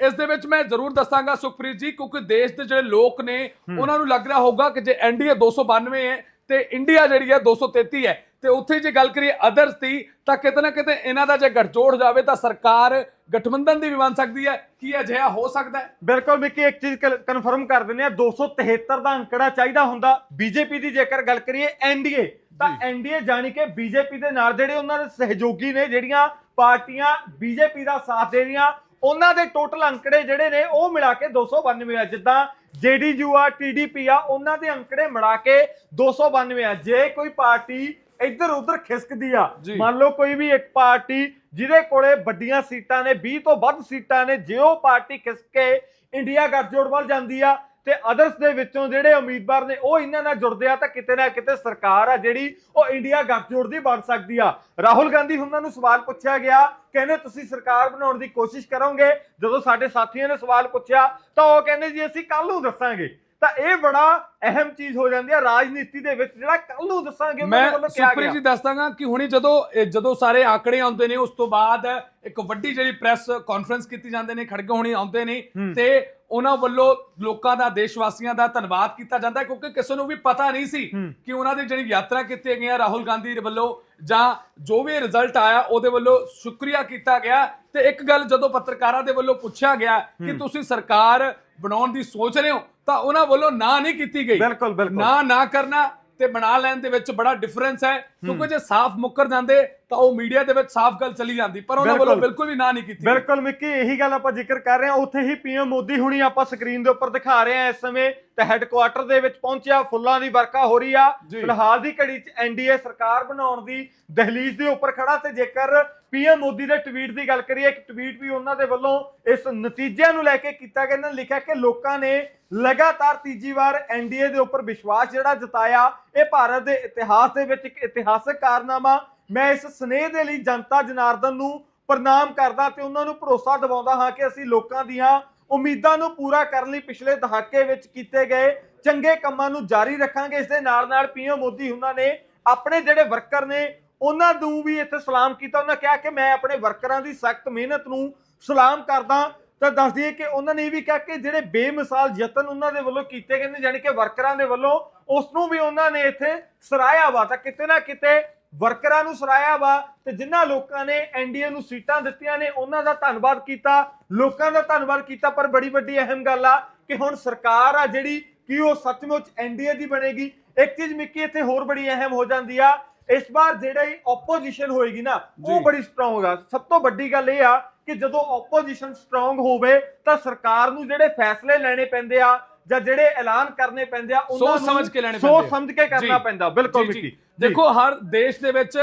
ਇਸ ਦੇ ਵਿੱਚ ਮੈਂ ਜ਼ਰੂਰ ਦੱਸਾਂਗਾ ਸੁਖਪ੍ਰੀਤ ਜੀ ਕਿਉਂਕਿ ਦੇਸ਼ ਦੇ ਜਿਹੜੇ ਲੋਕ ਨੇ ਉਹਨਾਂ ਨੂੰ ਲੱਗ ਰਿਹਾ ਹੋਊਗਾ ਕਿ ਜੇ ਐਨਡੀਏ 292 ਹੈ ਤੇ ਇੰਡੀਆ ਜਿਹੜੀ ਹੈ 233 ਹੈ। ਤੇ ਉੱਥੇ ਜੇ ਗੱਲ ਕਰੀਏ ਅਦਰਸ ਦੀ ਤਾਂ ਕਿਤੇ ਨਾ ਕਿਤੇ ਇਹਨਾਂ ਦਾ ਜੇ ਗੱਠਜੋੜ ਜਾਵੇ ਤਾਂ ਸਰਕਾਰ ਗਠਬੰਧਨ ਦੀ ਵੀ ਬਣ ਸਕਦੀ ਹੈ। ਕੀ ਅਜਿਹਾ ਹੋ ਸਕਦਾ ਹੈ? ਬਿਲਕੁਲ ਮਿੱਕੀ ਇੱਕ ਚੀਜ਼ ਕਨਫਰਮ ਕਰ ਦਿੰਦੇ ਆ 273 ਦਾ ਅੰਕੜਾ ਚਾਹੀਦਾ ਹੁੰਦਾ। ਬੀਜੇਪੀ ਦੀ ਜੇਕਰ ਗੱਲ ਕਰੀਏ ਐਨਡੀਏ ਤਾਂ। ਐਨਡੀਏ ਜਾਣੀ ਕਿ ਬੀਜੇਪੀ ਦੇ ਨਾਲ ਜਿਹੜੇ ਉਹਨਾਂ ਦੇ ਸਹਿਯੋਗੀ ਨੇ ਜਿਹੜੀਆਂ ਪਾਰਟੀਆਂ ਬੀਜੇਪੀ ਦਾ ਸਾਥ ਦੇ ਰਹੀਆਂ ਉਹਨਾਂ ਦੇ ਟੋਟਲ ਅੰਕੜੇ ਜਿਹੜੇ ਨੇ ਉਹ ਮਿਲਾ ਕੇ 292 ਆ ਜਿੱਦਾਂ ਜੇਡੀਯੂ ਆ ਟੀਡੀਪੀ ਆ ਉਹਨਾਂ ਦੇ ਅੰਕੜੇ ਮਿਲਾ ਕੇ 292 ਆ ਜੇ ਕੋਈ ਪਾਰਟੀ ਇੱਧਰ ਉੱਧਰ ਖਿਸਕਦੀ ਆ। ਮੰਨ ਲਓ ਕੋਈ ਵੀ ਇੱਕ ਪਾਰਟੀ ਜਿਹਦੇ ਕੋਲੇ ਵੱਡੀਆਂ ਸੀਟਾਂ ਨੇ 20 ਤੋਂ ਵੱਧ ਸੀਟਾਂ ਨੇ ਜੇ ਉਹ ਪਾਰਟੀ ਖਿਸਕ ਕੇ ਇੰਡੀਆ ਗੱਠਜੋੜ ਵੱਲ ਜਾਂਦੀ ਆ ਤੇ ਅਦਰਸ ਦੇ ਵਿੱਚੋਂ ਜਿਹੜੇ ਉਮੀਦਵਾਰ ਨੇ ਉਹ ਇਹਨਾਂ ਨਾਲ ਜੁੜਦੇ ਆ ਤਾਂ ਕਿਤੇ ਨਾ ਕਿਤੇ ਸਰਕਾਰ ਆ ਜਿਹੜੀ ਉਹ ਇੰਡੀਆ ਗੱਠਜੋੜ ਦੀ ਬਣ ਸਕਦੀ ਆ। ਰਾਹੁਲ ਗਾਂਧੀ ਉਹਨਾਂ ਨੂੰ ਸਵਾਲ ਪੁੱਛਿਆ ਗਿਆ ਕਹਿੰਦੇ ਤੁਸੀਂ ਸਰਕਾਰ ਬਣਾਉਣ ਦੀ ਕੋਸ਼ਿਸ਼ ਕਰੋਗੇ ਜਦੋਂ ਸਾਡੇ ਸਾਥੀਆਂ ਨੇ ਸਵਾਲ ਪੁੱਛਿਆ ਤਾਂ ਉਹ ਕਹਿੰਦੇ ਜੀ ਅਸੀਂ ਕੱਲ ਨੂੰ ਦੱਸਾਂਗੇ। ਤਾਂ ਇਹ ਬੜਾ ਅਹਿਮ ਚੀਜ਼ ਹੋ ਜਾਂਦੀ ਆ ਰਾਜਨੀਤੀ ਦੇ ਵਿੱਚ ਜਿਹੜਾ ਕੱਲ ਨੂੰ ਦੱਸਾਂਗੇ ਮੈਂ ਸੁਪਰੀ ਜੀ ਦੱਸਦਾਗਾ ਕਿ ਹੁਣੀ ਜਦੋਂ ਜਦੋਂ ਸਾਰੇ ਆંકੜੇ ਆਉਂਦੇ ਨੇ ਉਸ ਤੋਂ ਬਾਅਦ ਇੱਕ ਵੱਡੀ ਜਿਹੜੀ ਪ੍ਰੈਸ ਕਾਨਫਰੰਸ ਕੀਤੀ ਜਾਂਦੇ ਨੇ ਖੜਗੇ ਹੁਣੀ ਆਉਂਦੇ ਨੇ ਹੂੰ। ਤੇ ਉਹਨਾਂ ਵੱਲੋਂ ਲੋਕਾਂ ਦਾ ਦੇਸ਼ ਵਾਸੀਆਂ ਦਾ ਧੰਨਵਾਦ ਕੀਤਾ ਜਾਂਦਾ ਕਿਉਂਕਿ ਕਿਸੇ ਨੂੰ ਵੀ ਪਤਾ ਨਹੀਂ ਸੀ। ਕਿ ਉਹਨਾਂ ਦੀ ਜਿਹੜੀ ਯਾਤਰਾ ਕੀਤੀ ਗਈ ਹੈ ਰਾਹੁਲ ਗਾਂਧੀ ਦੇ ਵੱਲੋਂ ਜਾਂ ਜੋ ਵੀ ਰਿਜ਼ਲਟ ਆਇਆ ਉਹਦੇ ਵੱਲੋਂ ਸ਼ੁਕਰੀਆ ਕੀਤਾ ਗਿਆ। ਤੇ ਇੱਕ ਗੱਲ ਜਦੋਂ ਪੱਤਰਕਾਰਾਂ ਦੇ ਵੱਲੋਂ ਪੁੱਛਿਆ ਗਿਆ ਕਿ ਤੁਸੀਂ ਸਰਕਾਰ ਬਣਾਉਣ ਦੀ ਸੋਚ ਰਹੇ ਹੋ ਤਾਂ ਉਹਨਾਂ ਵੱਲੋਂ ਨਾ ਨਹੀਂ ਕੀਤੀ ਗਈ। ਬਿਲਕੁਲ ਬਿਲਕੁਲ। ਨਾ ਨਾ ਕਰਨਾ ਤੇ ਬਣਾ ਲੈਣ ਦੇ ਵਿੱਚ ਬੜਾ ਡਿਫਰੈਂਸ ਹੈ। ਕਿਉਂਕਿ ਜੇ ਸਾਫ਼ ਮੁੱਕਰ ਜਾਂਦੇ ਤਾਂ ਉਹ ਮੀਡੀਆ ਦੇ ਵਿੱਚ ਸਾਫ਼ ਗੱਲ ਚਲੀ ਜਾਂਦੀ ਪਰ ਉਹਨਾਂ ਵੱਲੋਂ ਬਿਲਕੁਲ। ਵੀ ਨਾ ਨਹੀਂ ਕੀਤੀ। ਬਿਲਕੁਲ ਮਿੱਕੀ ਇਹੀ ਗੱਲ ਆਪਾਂ ਜ਼ਿਕਰ ਕਰ ਰਹੇ ਹਾਂ ਉੱਥੇ ਹੀ ਪੀਐਮ ਮੋਦੀ ਹੁਣੀ ਆਪਾਂ ਸਕਰੀਨ ਦੇ ਉੱਪਰ ਦਿਖਾ ਰਹੇ ਹਾਂ ਇਸ ਸਮੇਂ ਤੇ ਹੈੱਡਕੁਆਟਰ ਦੇ ਵਿੱਚ ਪਹੁੰਚਿਆ ਫੁੱਲਾਂ ਦੀ ਵਰਖਾ ਹੋ ਰਹੀ ਆ। ਫਿਲਹਾਲ ਦੀ ਘੜੀ 'ਚ ਐਨਡੀਏ ਸਰਕਾਰ ਬਣਾਉਣ ਦੀ ਦਹਲੀਜ਼ ਦੇ ਉੱਪਰ ਖੜਾ ਤੇ ਜੇਕਰ ਪੀਐਮ ਮੋਦੀ ਦੇ ਟਵੀਟ ਦੀ ਗੱਲ ਕਰੀਏ ਇੱਕ ਟਵੀਟ ਵੀ ਉਹਨਾਂ ਦੇ ਵੱਲੋਂ ਇਸ ਨਤੀਜਿਆਂ ਨੂੰ ਲੈ ਕੇ ਕੀਤਾ ਗਿਆ ਇਹਨਾਂ ਨੇ ਲਿਖਿਆ ਕਿ ਲੋਕਾਂ ਨੇ ਲਗਾਤਾਰ ਤੀਜੀ ਵਾਰ ਐਨਡੀਏ ਦੇ ਉੱਪਰ ਵਿਸ਼ਵਾਸ ਜਿਹੜਾ ਜਤਾਇਆ ਇਹ ਭਾਰਤ ਦੇ ਇਤਿਹਾਸ ਦੇ ਵਿੱਚ ਇੱਕ ਇਤਿਹਾਸਕ ਕਾਰਨਾਮਾ ਮੈਂ ਇਸ ਸਨੇਹ ਦੇ ਲਈ ਜਨਤਾ ਜਨਾਰਦਨ ਨੂੰ ਪ੍ਰਣਾਮ ਕਰਦਾ ਤੇ ਉਹਨਾਂ ਨੂੰ ਭਰੋਸਾ ਦਿਵਾਉਂਦਾ ਹਾਂ ਕਿ ਅਸੀਂ ਲੋਕਾਂ ਦੀਆਂ ਉਮੀਦਾਂ ਨੂੰ ਪੂਰਾ ਕਰਨ ਲਈ ਪਿਛਲੇ ਦਹਾਕੇ ਵਿੱਚ ਕੀਤੇ ਗਏ ਚੰਗੇ ਕੰਮਾਂ ਨੂੰ ਜਾਰੀ ਰੱਖਾਂਗੇ। ਇਸ ਦੇ ਨਾਲ ਨਾਲ ਪੀਐਮ ਮੋਦੀ ਉਹਨਾਂ ਨੇ ਆਪਣੇ ਜਿਹੜੇ ਵਰਕਰ ਨੇ, ਉਹਨਾਂ ਨੂੰ ਵੀ ਇੱਥੇ ਸਲਾਮ ਕੀਤਾ। ਉਹਨਾਂ ਕਿਹਾ ਕਿ ਮੈਂ ਆਪਣੇ ਵਰਕਰਾਂ ਦੀ ਸਖਤ ਮਿਹਨਤ ਨੂੰ ਸਲਾਮ ਕਰਦਾ ਤਾਂ ਦੱਸ ਦਈਏ ਕਿ ਉਹਨਾਂ ਨੇ ਇਹ ਵੀ ਕਿਹਾ ਕਿ ਜਿਹੜੇ ਬੇਮਿਸਾਲ ਯਤਨ ਉਹਨਾਂ ਦੇ ਵੱਲੋਂ ਕੀਤੇ ਗਏ ਨੇ ਯਾਨੀ ਕਿ ਵਰਕਰਾਂ ਦੇ ਵੱਲੋਂ ਉਸ ਨੂੰ ਵੀ ਉਹਨਾਂ ਨੇ ਇੱਥੇ ਸਰਾਇਆ ਵਾ ਤਾਂ ਕਿਤੇ ਨਾ ਕਿਤੇ ਵਰਕਰਾਂ ਨੂੰ ਸਰਾਇਆ ਵਾ ਤੇ ਜਿਨ੍ਹਾਂ ਲੋਕਾਂ ਨੇ ਐਨਡੀਏ ਨੂੰ ਸੀਟਾਂ ਦਿੱਤੀਆਂ ਨੇ ਉਹਨਾਂ ਦਾ ਧੰਨਵਾਦ ਕੀਤਾ ਲੋਕਾਂ ਦਾ ਧੰਨਵਾਦ ਕੀਤਾ ਪਰ ਬੜੀ ਵੱਡੀ ਅਹਿਮ ਗੱਲ ਆ ਕਿ ਹੁਣ ਸਰਕਾਰ ਆ ਜਿਹੜੀ ਕਿ ਉਹ ਸੱਚਮੁੱਚ ਐਨਡੀਏ ਦੀ ਬਣੇਗੀ ਇੱਕ ਚੀਜ਼ ਮਿੱਕੀ ਇੱਥੇ ਹੋਰ ਬੜੀ ਅਹਿਮ ਹੋ ਜਾਂਦੀ ਆ ਇਸ ਵਾਰ ਜਿਹੜੀ ਆਪੋਜੀਸ਼ਨ ਹੋਏਗੀ ਨਾ ਉਹ। ਬੜੀ ਸਟਰੋਂਗ ਆ ਸਭ ਤੋਂ ਵੱਡੀ ਗੱਲ ਇਹ ਆ ਕਿ ਜਦੋਂ ਆਪੋਜੀਸ਼ਨ ਸਟਰੋਂਗ ਹੋਵੇ ਤਾਂ ਸਰਕਾਰ ਨੂੰ ਜਿਹੜੇ ਫੈਸਲੇ ਲੈਣੇ ਪੈਂਦੇ ਆ ਜਾਂ ਜਿਹੜੇ ਐਲਾਨ ਕਰਨੇ ਪੈਂਦੇ ਆ ਉਹਨਾਂ ਸੋਚ ਨੂੰ ਸਮਝ ਕੇ ਲੈਣੇ ਸੋਚ ਪੈਂਦੇ ਆ। ਸਮਝ ਕੇ ਕਰਨਾ ਜੀ। ਪੈਂਦਾ ਬਿਲਕੁਲ ਜੀ, ਜੀ। ਜੀ। ਦੇਖੋ ਹਰ ਦੇਸ਼ ਦੇ ਵਿੱਚ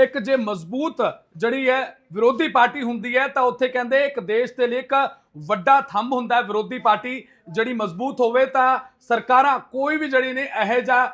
ਇੱਕ ਜੇ ਮਜ਼ਬੂਤ ਜਿਹੜੀ ਹੈ ਵਿਰੋਧੀ ਪਾਰਟੀ ਹੁੰਦੀ ਹੈ ਤਾਂ ਉੱਥੇ ਕਹਿੰਦੇ ਇੱਕ ਦੇਸ਼ ਦੇ ਲਈ ਇੱਕ ਵੱਡਾ ਥੰਮ ਹੁੰਦਾ ਹੈ ਵਿਰੋਧੀ ਪਾਰਟੀ ਜਿਹੜੀ ਮਜ਼ਬੂਤ ਹੋਵੇ ਤਾਂ ਸਰਕਾਰਾਂ ਕੋਈ ਵੀ ਜਿਹੜੀ ਨੇ ਇਹੋ ਅ,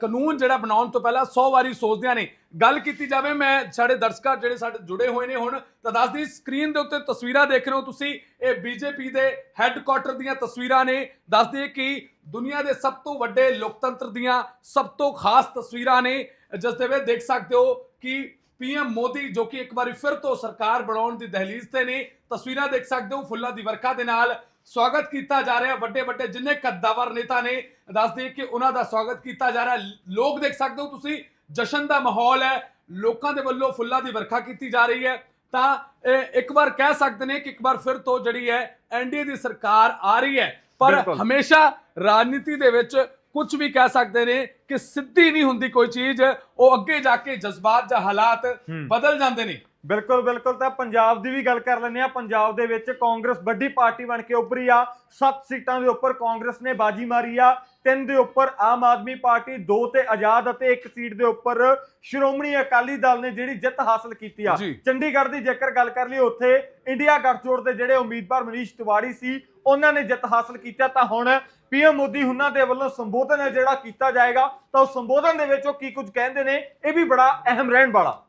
ਕਾਨੂੰਨ ਜਿਹੜਾ ਬਣਾਉਣ ਤੋਂ ਪਹਿਲਾਂ 100 ਵਾਰੀ ਸੋਚਦਿਆਂ ਨੇ ਗੱਲ ਕੀਤੀ ਜਾਵੇ, ਮੈਂ ਸਾਡੇ ਦਰਸ਼ਕਾਂ ਜਿਹੜੇ ਸਾਡੇ ਜੁੜੇ ਹੋਏ ਨੇ ਹੁਣ, ਤਾਂ ਦੱਸਦੀ ਸਕਰੀਨ ਦੇ ਉੱਤੇ ਤਸਵੀਰਾਂ ਦੇਖ ਰਹੇ ਹੋ ਤੁਸੀਂ, ਇਹ ਬੀਜੇਪੀ ਦੇ ਹੈੱਡਕੁਆਟਰ ਦੀਆਂ ਤਸਵੀਰਾਂ ਨੇ। ਦੱਸਦੀ ਕਿ ਦੁਨੀਆ ਦੇ ਸਭ ਤੋਂ ਵੱਡੇ ਲੋਕਤੰਤਰ ਦੀਆਂ ਸਭ ਤੋਂ ਖਾਸ ਤਸਵੀਰਾਂ ਨੇ, ਜਿਸ ਦੇ ਵਿੱਚ ਦੇਖ ਸਕਦੇ ਹੋ ਕਿ ਪੀਐਮ ਮੋਦੀ ਜੋ ਕਿ ਇੱਕ ਵਾਰੀ ਫਿਰ ਤੋਂ ਸਰਕਾਰ ਬਣਾਉਣ ਦੀ ਦਹਲੀਜ਼ ਤੇ ਨੇ, ਤਸਵੀਰਾਂ ਦੇਖ ਸਕਦੇ ਹੋ ਫੁੱਲਾਂ ਦੀ ਵਰਖਾ ਦੇ ਨਾਲ। ਸਵਾਗਤ ਕੀਤਾ ਜਾ ਰਿਹਾ ਵੱਡੇ ਵੱਡੇ ਜਿੰਨੇ ਕੱਦਾਵਰ ਨੇਤਾ ਨੇ ਦੱਸਦੇ ਕਿ ਉਹਨਾਂ ਦਾ ਸਵਾਗਤ ਕੀਤਾ ਜਾ ਰਿਹਾ। ਲੋਕ ਦੇਖ ਸਕਦੇ ਹੋ ਤੁਸੀਂ ਜਸ਼ਨ ਦਾ ਮਾਹੌਲ ਹੈ ਲੋਕਾਂ ਦੇ ਵੱਲੋਂ ਫੁੱਲਾਂ ਦੀ ਵਰਖਾ ਕੀਤੀ ਜਾ ਰਹੀ ਹੈ। ਤਾਂ ਇਹ ਇੱਕ ਵਾਰ ਕਹਿ ਸਕਦੇ ਨੇ ਕਿ ਇੱਕ ਵਾਰ ਫਿਰ ਤੋਂ ਜਿਹੜੀ ਹੈ ਐਨਡੀਏ ਦੀ ਸਰਕਾਰ ਆ ਰਹੀ ਹੈ। ਪਰ। ਹਮੇਸ਼ਾ ਰਾਜਨੀਤੀ ਦੇ ਵਿੱਚ ਕੁਝ ਵੀ ਕਹਿ ਸਕਦੇ ਨੇ ਕਿ ਸਿੱਧੀ ਨਹੀਂ ਹੁੰਦੀ ਕੋਈ ਚੀਜ਼। ਉਹ ਅੱਗੇ ਜਾ ਕੇ ਜਜ਼ਬਾਤ ਜਾਂ ਹਾਲਾਤ। ਬਦਲ ਜਾਂਦੇ ਨੇ। ਬਿਲਕੁਲ ਬਿਲਕੁਲ ਤਾਂ ਪੰਜਾਬ ਦੀ ਵੀ ਗੱਲ ਕਰ ਲੈਂਦੇ ਆ ਪੰਜਾਬ ਦੇ ਵਿੱਚ ਕਾਂਗਰਸ ਵੱਡੀ ਪਾਰਟੀ ਬਣ ਕੇ ਉੱਭਰੀ ਆ। 7 ਸੀਟਾਂ ਦੇ ਉੱਪਰ ਕਾਂਗਰਸ ਨੇ ਬਾਜੀ ਮਾਰੀ ਆ। ਤਿੰਨ ਦੇ ਉੱਪਰ ਆਮ ਆਦਮੀ ਪਾਰਟੀ ਦੋ ਤੇ ਆਜ਼ਾਦ ਅਤੇ ਇੱਕ ਸੀਟ ਦੇ ਉੱਪਰ ਸ਼੍ਰੋਮਣੀ ਅਕਾਲੀ ਦਲ ਨੇ ਜਿਹੜੀ ਜਿੱਤ ਹਾਸਲ ਕੀਤੀ ਆ। ਚੰਡੀਗੜ੍ਹ ਦੀ ਜੇਕਰ ਗੱਲ ਕਰ ਲਈ ਉੱਥੇ ਇੰਡੀਆ ਗੱਠਜੋੜ ਦੇ ਜਿਹੜੇ ਉਮੀਦਵਾਰ ਮਨੀਸ਼ ਤਿਵਾੜੀ ਸੀ ਉਹਨਾਂ ਨੇ ਜਿੱਤ ਹਾਸਲ ਕੀਤਾ ਤਾਂ ਹੁਣ ਪੀਐਮ ਮੋਦੀ ਹੁਣਾਂ ਦੇ ਵੱਲੋਂ ਸੰਬੋਧਨ ਹੈ ਜਿਹੜਾ ਕੀਤਾ ਜਾਏਗਾ ਤਾਂ ਉਸ ਸੰਬੋਧਨ ਦੇ ਵਿੱਚ ਉਹ ਕੀ ਕੁਝ ਕਹਿੰਦੇ ਨੇ ਇਹ ਵੀ ਬੜਾ ਅਹਿਮ ਰਹਿਣ ਵਾਲਾ।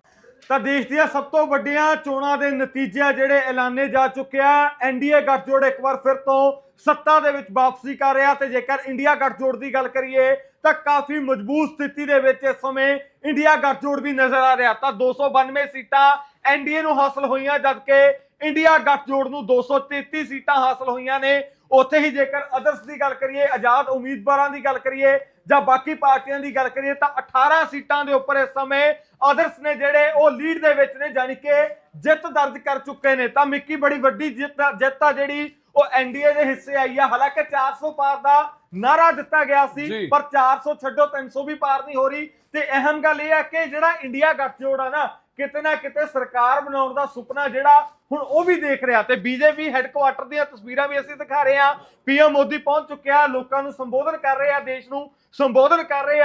ਤਾਂ ਦੇਸ਼ ਦੀਆਂ ਸਭ ਤੋਂ ਵੱਡੀਆਂ ਚੋਣਾਂ ਦੇ ਨਤੀਜੇ ਜਿਹੜੇ ਐਲਾਨੇ ਜਾ ਚੁੱਕਿਆ ਐਨਡੀਏ ਗੱਠਜੋੜ ਇੱਕ ਵਾਰ ਫਿਰ ਤੋਂ ਸੱਤਾ ਦੇ ਵਿੱਚ ਵਾਪਸੀ ਕਰ ਰਿਹਾ ਤੇ ਜੇਕਰ ਇੰਡੀਆ ਗੱਠਜੋੜ ਦੀ ਗੱਲ ਕਰੀਏ, ਤਾਂ ਕਾਫੀ ਮਜ਼ਬੂਤ ਸਥਿਤੀ ਦੇ ਵਿੱਚ ਇਸ ਸਮੇਂ ਇੰਡੀਆ ਗੱਠਜੋੜ ਵੀ ਨਜ਼ਰ ਆ ਰਿਹਾ। ਤਾਂ 292 ਸੀਟਾਂ ਐਨਡੀਏ ਨੂੰ ਹਾਸਲ ਹੋਈਆਂ, ਜਦਕਿ ਇੰਡੀਆ ਗੱਠਜੋੜ ਨੂੰ 233 ਸੀਟਾਂ ਹਾਸਲ ਹੋਈਆਂ ਨੇ। ਉੱਥੇ ਹੀ ਜੇਕਰ ਅਦਰਸ ਦੀ ਗੱਲ ਕਰੀਏ, ਆਜ਼ਾਦ ਉਮੀਦਵਾਰਾਂ ਦੀ ਗੱਲ ਕਰੀਏ ਜਾਂ ਬਾਕੀ ਪਾਰਟੀਆਂ ਦੀ ਗੱਲ ਕਰੀਏ ਤਾਂ 18 ਸੀਟਾਂ ਦੇ ਉੱਪਰ ਇਸ ਸਮੇਂ ਅਦਰਸ ਨੇ ਜਿਹੜੇ ਉਹ ਲੀਡ ਦੇ ਵਿੱਚ ਨੇ ਜਾਨੀ ਕਿ ਜਿੱਤ ਦਰਜ ਕਰ ਚੁੱਕੇ ਨੇ। ਤਾਂ ਮਿੱਕੀ ਬੜੀ ਵੱਡੀ ਜਿੱਤ ਜਿੱਤ ਆ ਜਿਹੜੀ ਉਹ ਐਨਡੀਏ ਦੇ ਹਿੱਸੇ ਆਈ ਆ। ਹਾਲਾਂਕਿ 400 ਪਾਰ ਦਾ ਨਾਰਾ ਦਿੱਤਾ ਗਿਆ। ਸੀ ਪਰ 400 ਛੱਡੋ 300 ਵੀ ਪਾਰ ਨਹੀਂ ਹੋ ਰਹੀ। ਤੇ ਅਹਿਮ ਗੱਲ ਇਹ ਆ ਕਿ ਜਿਹੜਾ ਇੰਡੀਆ ਗੱਠਜੋੜ ਆ ਨਾ ਕਿਤੇ ਨਾ ਕਿਤੇ ਸਰਕਾਰ ਬਣਾਉਣ ਦਾ ਸੁਪਨਾ ਜਿਹੜਾ ਹੁਣ ਉਹ ਵੀ ਦੇਖ ਰਿਹਾ ਤੇ ਬੀਜੇਪੀ ਹੈੱਡਕੁਆਟਰ ਦੀਆਂ ਤਸਵੀਰਾਂ ਵੀ ਅਸੀਂ ਦਿਖਾ ਰਹੇ ਆ ਪੀਐਮ ਮੋਦੀ ਪਹੁੰਚ ਚੁੱਕਿਆ ਲੋਕਾਂ ਨੂੰ ਸੰਬੋਧਨ ਕਰ ਰਹੇ ਦੇਸ਼ ਨੂੰ ਸੰਬੋਧਨ ਕਰ ਰਹੇ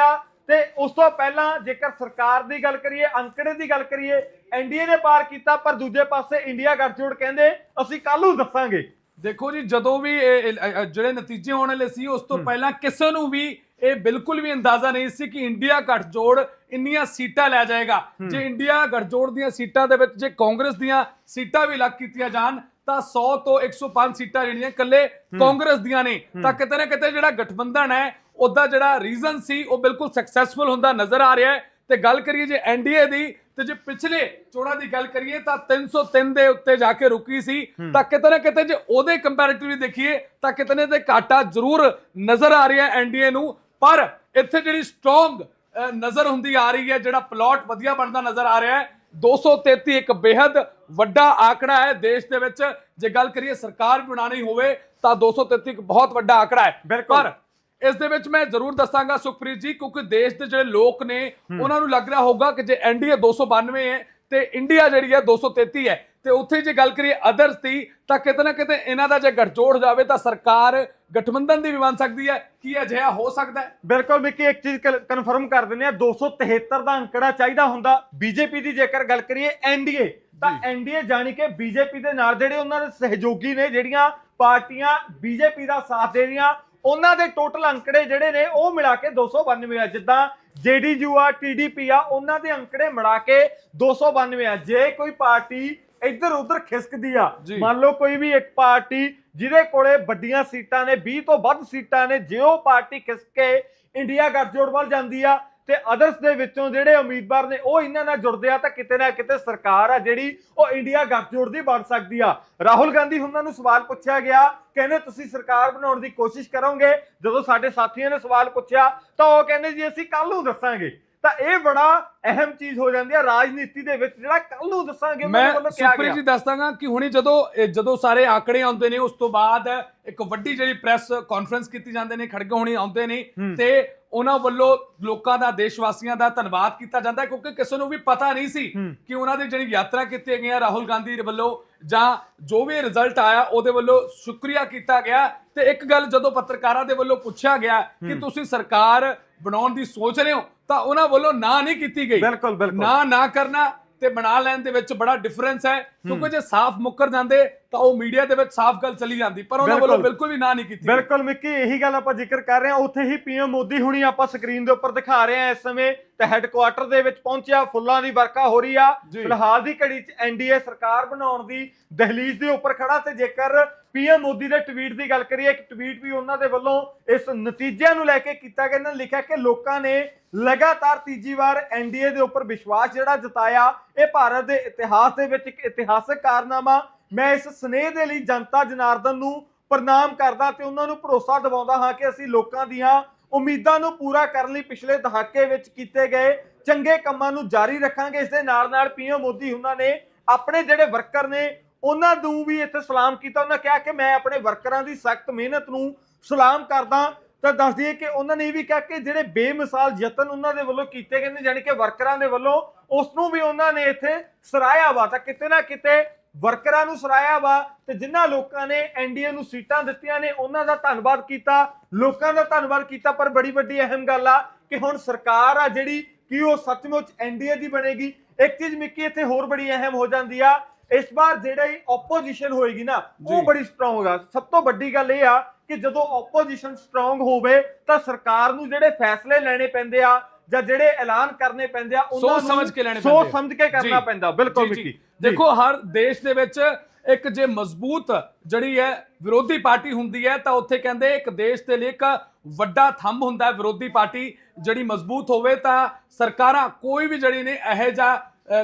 ਤੇ ਉਸ ਤੋਂ ਪਹਿਲਾਂ ਜੇਕਰ ਸਰਕਾਰ ਦੀ ਗੱਲ ਕਰੀਏ ਅੰਕੜੇ ਦੀ ਗੱਲ ਕਰੀਏ ਐਨਡੀਏ ਨੇ ਪਾਰ ਕੀਤਾ ਪਰ ਦੂਜੇ ਪਾਸੇ ਇੰਡੀਆ ਗੱਠਜੋੜ ਕਹਿੰਦੇ ਅਸੀਂ ਕੱਲ ਨੂੰ ਦੱਸਾਂਗੇ। ਦੇਖੋ ਜੀ ਜਦੋਂ ਵੀ ਜਿਹੜੇ ਨਤੀਜੇ ਆਉਣ ਵਾਲੇ ਸੀ ਉਸ ਤੋਂ ਪਹਿਲਾਂ ਕਿਸੇ ਨੂੰ ਵੀ ਇਹ ਬਿਲਕੁਲ ਵੀ ਅੰਦਾਜ਼ਾ ਨਹੀਂ ਸੀ ਕਿ ਇੰਡੀਆ ਗੱਠਜੋੜ ਇੰਨੀਆਂ ਸੀਟਾਂ ਲੈ ਜਾਏਗਾ। ਜੇ ਇੰਡੀਆ ਗੱਠਜੋੜ ਦੀਆਂ ਸੀਟਾਂ ਦੇ ਵਿੱਚ ਜੇ ਕਾਂਗਰਸ ਦੀਆਂ ਸੀਟਾਂ ਵੀ ਲੱਗ ਕੀਤੀਆਂ ਜਾਣ ਤਾਂ 100 ਤੋਂ 105 ਸੀਟਾਂ ਜਿਹੜੀਆਂ ਇਕੱਲੇ ਕਾਂਗਰਸ ਦੀਆਂ ਨੇ। ਤਾਂ ਕਿਤੇ ਨਾ ਕਿਤੇ ਜਿਹੜਾ ਗਠਬੰਧਨ ਹੈ ਉਹਦਾ ਜਿਹੜਾ ਰੀਜ਼ਨ ਸੀ ਉਹ ਬਿਲਕੁਲ ਸਕਸੈਸਫੁਲ ਹੁੰਦਾ ਨਜ਼ਰ ਆ ਰਿਹਾ ਹੈ। ਤੇ ਗੱਲ ਕਰੀਏ ਜੇ ਐਨਡੀਏ ਦੀ ਤੇ ਜੇ ਪਿਛਲੇ ਚੋਣਾਂ ਦੀ ਗੱਲ ਕਰੀਏ ਤਾਂ 303 ਦੇ ਉੱਤੇ ਜਾ ਕੇ ਰੁਕੀ ਸੀ। ਤਾਂ ਕਿਤੇ ਨਾ ਕਿਤੇ ਜੇ ਉਹਦੇ ਕੰਪੈਰੀਟਿਵਲੀ ਦੇਖੀਏ ਤਾਂ ਕਿਤੇ ਨਾ ਕਿਤੇ ਘਾਟਾ ਜ਼ਰੂਰ ਨਜ਼ਰ ਆ ਰਿਹਾ ਐਨਡੀਏ ਨੂੰ। ਪਰ ਇੱਥੇ ਜਿਹੜੀ ਸਟਰੋਂਗ ਨਜ਼ਰ ਹੁੰਦੀ ਆ ਰਹੀ ਹੈ ਜਿਹੜਾ ਪਲਾਟ ਵਧੀਆ ਬਣਦਾ ਨਜ਼ਰ ਆ ਰਿਹਾ ਹੈ 233 ਇੱਕ ਬੇहद ਵੱਡਾ ਆਕੜਾ ਹੈ ਦੇਸ਼ ਦੇ ਵਿੱਚ। ਜੇ ਗੱਲ ਕਰੀਏ ਸਰਕਾਰ ਬਣਾਣੀ ਹੋਵੇ ਤਾਂ 233 ਇੱਕ ਬਹੁਤ ਵੱਡਾ ਆંકੜਾ ਹੈ। ਬਿਲਕੁਲ। ਇਸ ਦੇ ਵਿੱਚ ਮੈਂ ਜ਼ਰੂਰ ਦੱਸਾਂਗਾ ਸੁਖਪ੍ਰੀਤ ਜੀ ਕਿਉਂਕਿ ਦੇਸ਼ ਦੇ ਜਿਹੜੇ ਲੋਕ ਨੇ ਉਹਨਾਂ ਨੂੰ ਲੱਗ ਰਿਹਾ ਹੋਊਗਾ ਕਿ ਜੇ ਐਨਡੀਏ 292 ਹੈ ਤੇ ਇੰਡੀਆ ਜਿਹੜੀ ਹੈ 233 ਹੈ। ਤੇ ਉੱਥੇ ਜੇ ਗੱਲ ਕਰੀਏ ਅਦਰਸ ਦੀ ਤਾਂ ਕਿਤੇ ਨਾ ਕਿਤੇ ਇਹਨਾਂ ਦਾ ਜੇ ਗੱਠਜੋੜ ਜਾਵੇ ਤਾਂ ਸਰਕਾਰ ਗਠਬੰਧਨ ਦੀ ਵੀ ਬਣ ਸਕਦੀ ਹੈ। ਕੀ ਅਜਿਹਾ ਹੋ ਸਕਦਾ ਹੈ? ਬਿਲਕੁਲ ਮਿੱਕੀ ਇੱਕ ਚੀਜ਼ ਕਨਫਰਮ ਕਰ ਦਿੰਦੇ ਆ 273 ਦਾ ਅੰਕੜਾ ਚਾਹੀਦਾ ਹੁੰਦਾ ਬੀਜੇਪੀ ਦੀ ਜੇਕਰ ਗੱਲ ਕਰੀਏ ਐਨਡੀਏ ਤਾਂ ਐਨਡੀਏ ਜਾਣੀ ਕਿ ਬੀਜੇਪੀ ਦੇ ਨਾਲ ਜਿਹੜੇ ਉਹਨਾਂ ਦੇ ਸਹਿਯੋਗੀ ਨੇ ਜਿਹੜੀਆਂ ਪਾਰਟੀਆਂ ਬੀਜੇਪੀ ਦਾ ਸਾਥ ਦੇ ਰਹੀਆਂ ਉਹਨਾਂ ਦੇ ਟੋਟਲ ਅੰਕੜੇ ਜਿਹੜੇ ਨੇ ਉਹ ਮਿਲਾ ਕੇ 292 ਆ। ਜਿੱਦਾਂ ਜੇਡੀਯੂ ਆ ਟੀਡੀਪੀ ਆ ਉਹਨਾਂ ਦੇ ਅੰਕੜੇ ਮਿਲਾ ਕੇ 292 ਆ। ਜੇ ਕੋਈ ਪਾਰਟੀ ਇੱਧਰ ਉੱਧਰ ਖਿਸਕਦੀ ਆ। ਮੰਨ ਲਓ ਕੋਈ ਵੀ ਇੱਕ ਪਾਰਟੀ ਜਿਹਦੇ ਕੋਲੇ ਵੱਡੀਆਂ ਸੀਟਾਂ ਨੇ 20 ਤੋਂ ਵੱਧ ਸੀਟਾਂ ਨੇ ਜੇ ਉਹ ਪਾਰਟੀ ਖਿਸਕ ਕੇ ਇੰਡੀਆ ਗੱਠਜੋੜ ਵੱਲ ਜਾਂਦੀ ਆ ਤੇ ਅਦਰਸ ਦੇ ਵਿੱਚੋਂ ਜਿਹੜੇ ਉਮੀਦਵਾਰ ਨੇ ਉਹ ਇਹਨਾਂ ਨਾਲ ਜੁੜਦੇ ਆ ਤਾਂ ਕਿਤੇ ਨਾ ਕਿਤੇ ਸਰਕਾਰ ਆ ਜਿਹੜੀ ਉਹ ਇੰਡੀਆ ਗੱਠਜੋੜ ਦੀ ਬਣ ਸਕਦੀ ਆ। ਰਾਹੁਲ ਗਾਂਧੀ ਉਹਨਾਂ ਨੂੰ ਸਵਾਲ ਪੁੱਛਿਆ ਗਿਆ ਕਹਿੰਦੇ ਤੁਸੀਂ ਸਰਕਾਰ ਬਣਾਉਣ ਦੀ ਕੋਸ਼ਿਸ਼ ਕਰੋਗੇ। ਜਦੋਂ ਸਾਡੇ ਸਾਥੀਆਂ ਨੇ ਸਵਾਲ ਪੁੱਛਿਆ ਤਾਂ ਉਹ ਕਹਿੰਦੇ ਜੀ ਅਸੀਂ ਕੱਲ ਨੂੰ ਦੱਸਾਂਗੇ। ਤਾਂ ਇਹ ਬੜਾ ਅਹਿਮ ਚੀਜ਼ ਹੋ ਜਾਂਦੀ ਆ ਰਾਜਨੀਤੀ ਦੇ ਵਿੱਚ ਜਿਹੜਾ ਕੱਲ ਨੂੰ ਦੱਸਾਂਗੇ ਮੈਂ ਗਿਆ ਜੀ ਦੱਸ ਦਾਂਗਾ ਕਿ ਹੁਣੀ ਜਦੋਂ ਜਦੋਂ ਸਾਰੇ ਆંકੜੇ ਆਉਂਦੇ ਨੇ ਉਸ ਤੋਂ ਬਾਅਦ ਇੱਕ ਵੱਡੀ ਜਿਹੜੀ ਪ੍ਰੈਸ ਕਾਨਫਰੰਸ ਕੀਤੀ ਜਾਂਦੇ ਨੇ ਖੜਗੇ ਹੁਣੀ ਆਉਂਦੇ ਨੇ ਤੇ ਉਹਨਾਂ ਵੱਲੋਂ ਲੋਕਾਂ ਦਾ ਦੇਸ਼ ਵਾਸੀਆਂ ਦਾ ਧੰਨਵਾਦ ਕੀਤਾ ਜਾਂਦਾ ਹੈ ਕਿਉਂਕਿ ਕਿਸੇ ਨੂੰ ਵੀ ਪਤਾ ਨਹੀਂ ਸੀ ਕਿ ਉਹਨਾਂ ਦੀ ਜਿਹੜੀ ਯਾਤਰਾ ਕੀਤੀ ਗਈਆਂ ਰਾਹੁਲ ਗਾਂਧੀ ਦੇ ਵੱਲੋਂ ਜਾਂ ਜੋ ਵੀ ਰਿਜ਼ਲਟ ਆਇਆ ਉਹਦੇ ਵੱਲੋਂ ਸ਼ੁਕਰੀਆ ਕੀਤਾ ਗਿਆ। ਤੇ ਇੱਕ ਗੱਲ ਜਦੋਂ ਪੱਤਰਕਾਰਾਂ ਦੇ ਵੱਲੋਂ ਪੁੱਛਿਆ ਗਿਆ ਕਿ ਤੁਸੀਂ ਸਰਕਾਰ ਬਣਾਉਣ ਦੀ ਸੋਚ ਰਹੇ ਹੋ ਤਾਂ ਉਹਨਾਂ ਵੱਲੋਂ ਨਾ ਨਹੀਂ ਕੀਤੀ ਗਈ। ਬਿਲਕੁਲ ਬਿਲਕੁਲ। ਨਾ ਨਾ ਕਰਨਾ ਤੇ ਬਣਾ ਲੈਣ ਦੇ ਵਿੱਚ ਬੜਾ ਡਿਫਰੈਂਸ ਹੈ। ਕਿਉਂਕਿ ਜੇ ਸਾਫ਼ ਮੁੱਕਰ ਜਾਂਦੇ ਤਾਂ ਉਹ ਮੀਡੀਆ ਦੇ ਵਿੱਚ ਸਾਫ਼ ਗੱਲ ਚਲੀ ਜਾਂਦੀ ਪਰ ਉਹਨਾਂ ਵੱਲੋਂ ਬਿਲਕੁਲ। ਵੀ ਨਾ ਨਹੀਂ ਕੀਤੀ ਬਿਲਕੁਲ ਮਿੱਕੀ ਇਹੀ ਗੱਲ ਆਪਾਂ ਜ਼ਿਕਰ ਕਰ ਰਹੇ ਹਾਂ। ਉੱਥੇ ਹੀ ਪੀਐਮ ਮੋਦੀ ਹੁਣੀ ਆਪਾਂ ਸਕਰੀਨ ਦੇ ਉੱਪਰ ਦਿਖਾ ਰਹੇ ਹਾਂ। ਇਸ ਸਮੇਂ ਤੇ ਹੈੱਡਕੁਆਟਰ ਦੇ ਵਿੱਚ ਪਹੁੰਚਿਆ ਫੁੱਲਾਂ ਦੀ ਵਰਖਾ ਹੋ ਰਹੀ ਆ। ਫਿਲਹਾਲ ਦੀ ਘੜੀ 'ਚ ਐਨਡੀਏ ਸਰਕਾਰ ਬਣਾਉਣ ਦੀ ਦਹਲੀਜ਼ ਦੇ ਉੱਪਰ ਖੜਾ ਤੇ ਜੇਕਰ ਪੀਐਮ ਮੋਦੀ ਦੇ ਟਵੀਟ ਦੀ ਗੱਲ ਕਰੀਏ ਇੱਕ ਟਵੀਟ ਵੀ ਉਹਨਾਂ ਦੇ ਵੱਲੋਂ ਇਸ ਨਤੀਜਿਆਂ ਨੂੰ ਲੈ ਕੇ ਕੀਤਾ ਗਿਆ। ਇਹਨਾਂ ਲਿਖਿਆ ਕਿ ਲੋਕਾਂ ਨੇ ਲਗਾਤਾਰ ਤੀਜੀ ਵਾਰ ਐਨਡੀਏ ਦੇ ਉੱਪਰ ਵਿਸ਼ਵਾਸ ਜਿਹੜਾ ਜਤਾਇਆ ਇਹ ਭਾਰਤ ਦੇ ਇਤਿਹਾਸ ਦੇ ਵਿੱਚ ਇੱਕ ਇਤਿਹਾਸਕ ਕਾਰਨਾਮਾ ਮੈਂ ਇਸ ਸਨੇਹ ਦੇ ਲਈ ਜਨਤਾ ਜਨਾਰਦਨ ਨੂੰ ਪ੍ਰਣਾਮ ਕਰਦਾ ਤੇ ਉਹਨਾਂ ਨੂੰ ਭਰੋਸਾ ਦਿਵਾਉਂਦਾ ਹਾਂ ਕਿ ਅਸੀਂ ਲੋਕਾਂ ਦੀਆਂ ਉਮੀਦਾਂ ਨੂੰ ਪੂਰਾ ਕਰਨ ਲਈ ਪਿਛਲੇ ਦਹਾਕੇ ਵਿੱਚ ਕੀਤੇ ਗਏ ਚੰਗੇ ਕੰਮਾਂ ਨੂੰ ਜਾਰੀ ਰੱਖਾਂਗੇ। ਇਸ ਦੇ ਨਾਲ ਨਾਲ ਪੀਐਮ ਮੋਦੀ ਉਹਨਾਂ ਨੇ ਆਪਣੇ ਜਿਹੜੇ ਵਰਕਰ ਨੇ, ਉਹਨਾਂ ਨੂੰ ਵੀ ਇੱਥੇ ਸਲਾਮ ਕੀਤਾ। ਉਹਨਾਂ ਕਿਹਾ ਕਿ ਮੈਂ ਆਪਣੇ ਵਰਕਰਾਂ ਦੀ ਸਖਤ ਮਿਹਨਤ ਨੂੰ ਸਲਾਮ ਕਰਦਾ। ਤਾਂ ਦੱਸ ਦਈਏ ਕਿ ਉਹਨਾਂ ਨੇ ਇਹ ਵੀ ਕਿਹਾ ਕਿ ਜਿਹੜੇ ਬੇਮਿਸਾਲ ਯਤਨ ਉਹਨਾਂ ਦੇ ਵੱਲੋਂ ਕੀਤੇ ਗਏ ਨੇ, ਯਾਨੀ ਕਿ ਵਰਕਰਾਂ ਦੇ ਵੱਲੋਂ, ਉਸ ਨੂੰ ਵੀ ਉਹਨਾਂ ਨੇ ਇੱਥੇ ਸਰਾਇਆ ਵਾ। ਤਾਂ ਕਿਤੇ ਨਾ ਕਿਤੇ ਵਰਕਰਾਂ ਨੂੰ ਸਰਾਇਆ ਵਾ ਤੇ ਜਿਨ੍ਹਾਂ ਲੋਕਾਂ ਨੇ ਐਨਡੀਏ ਨੂੰ ਸੀਟਾਂ ਦਿੱਤੀਆਂ ਨੇ ਉਹਨਾਂ ਦਾ ਧੰਨਵਾਦ ਕੀਤਾ ਲੋਕਾਂ ਦਾ ਧੰਨਵਾਦ ਕੀਤਾ ਪਰ ਬੜੀ ਵੱਡੀ ਅਹਿਮ ਗੱਲ ਆ ਕਿ ਹੁਣ ਸਰਕਾਰ ਆ ਜਿਹੜੀ ਕੀ ਉਹ ਸੱਚਮੁੱਚ ਐਨਡੀਏ ਦੀ ਬਣੇਗੀ ਇੱਕ ਚੀਜ਼ ਮਿੱਕੀ ਇੱਥੇ ਹੋਰ ਬੜੀ ਅਹਿਮ ਹੋ ਜਾਂਦੀ ਆ ਇਸ ਵਾਰ ਜਿਹੜੀ ਆਪੋਜੀਸ਼ਨ ਹੋਏਗੀ ਨਾ ਉਹ। ਬੜੀ ਸਟਰੋਂਗ ਆ ਸਭ ਤੋਂ ਵੱਡੀ ਗੱਲ ਇਹ ਆ ਕਿ ਜਦੋਂ ਆਪੋਜੀਸ਼ਨ ਸਟਰੋਂਗ ਹੋਵੇ ਤਾਂ ਸਰਕਾਰ ਨੂੰ ਜਿਹੜੇ ਫੈਸਲੇ ਲੈਣੇ ਪੈਂਦੇ ਆ ਜਾਂ ਜਿਹੜੇ ਐਲਾਨ ਕਰਨੇ ਪੈਂਦੇ ਆ ਉਹਨਾਂ ਸੋਚ ਨੂੰ ਸਮਝ ਕੇ ਲੈਣੇ ਸੋਚ ਪੈਂਦੇ ਆ। ਸਮਝ ਕੇ ਕਰਨਾ। ਪੈਂਦਾ ਬਿਲਕੁਲ। ਮਿੱਕੀ ਦੇਖੋ, ਹਰ ਦੇਸ਼ ਦੇ ਵਿੱਚ ਇੱਕ ਜੇ ਮਜ਼ਬੂਤ ਜਿਹੜੀ ਹੈ ਵਿਰੋਧੀ ਪਾਰਟੀ ਹੁੰਦੀ ਹੈ, ਤਾਂ ਉੱਥੇ ਕਹਿੰਦੇ ਇੱਕ ਦੇਸ਼ ਦੇ ਲਈ ਇੱਕ ਵੱਡਾ ਥੰਮ ਹੁੰਦਾ ਹੈ ਵਿਰੋਧੀ ਪਾਰਟੀ। ਜਿਹੜੀ ਮਜ਼ਬੂਤ ਹੋਵੇ ਤਾਂ ਸਰਕਾਰਾਂ ਕੋਈ ਵੀ ਜਿਹੜੀ ਨੇ ਇਹੋ ਜਿਹਾ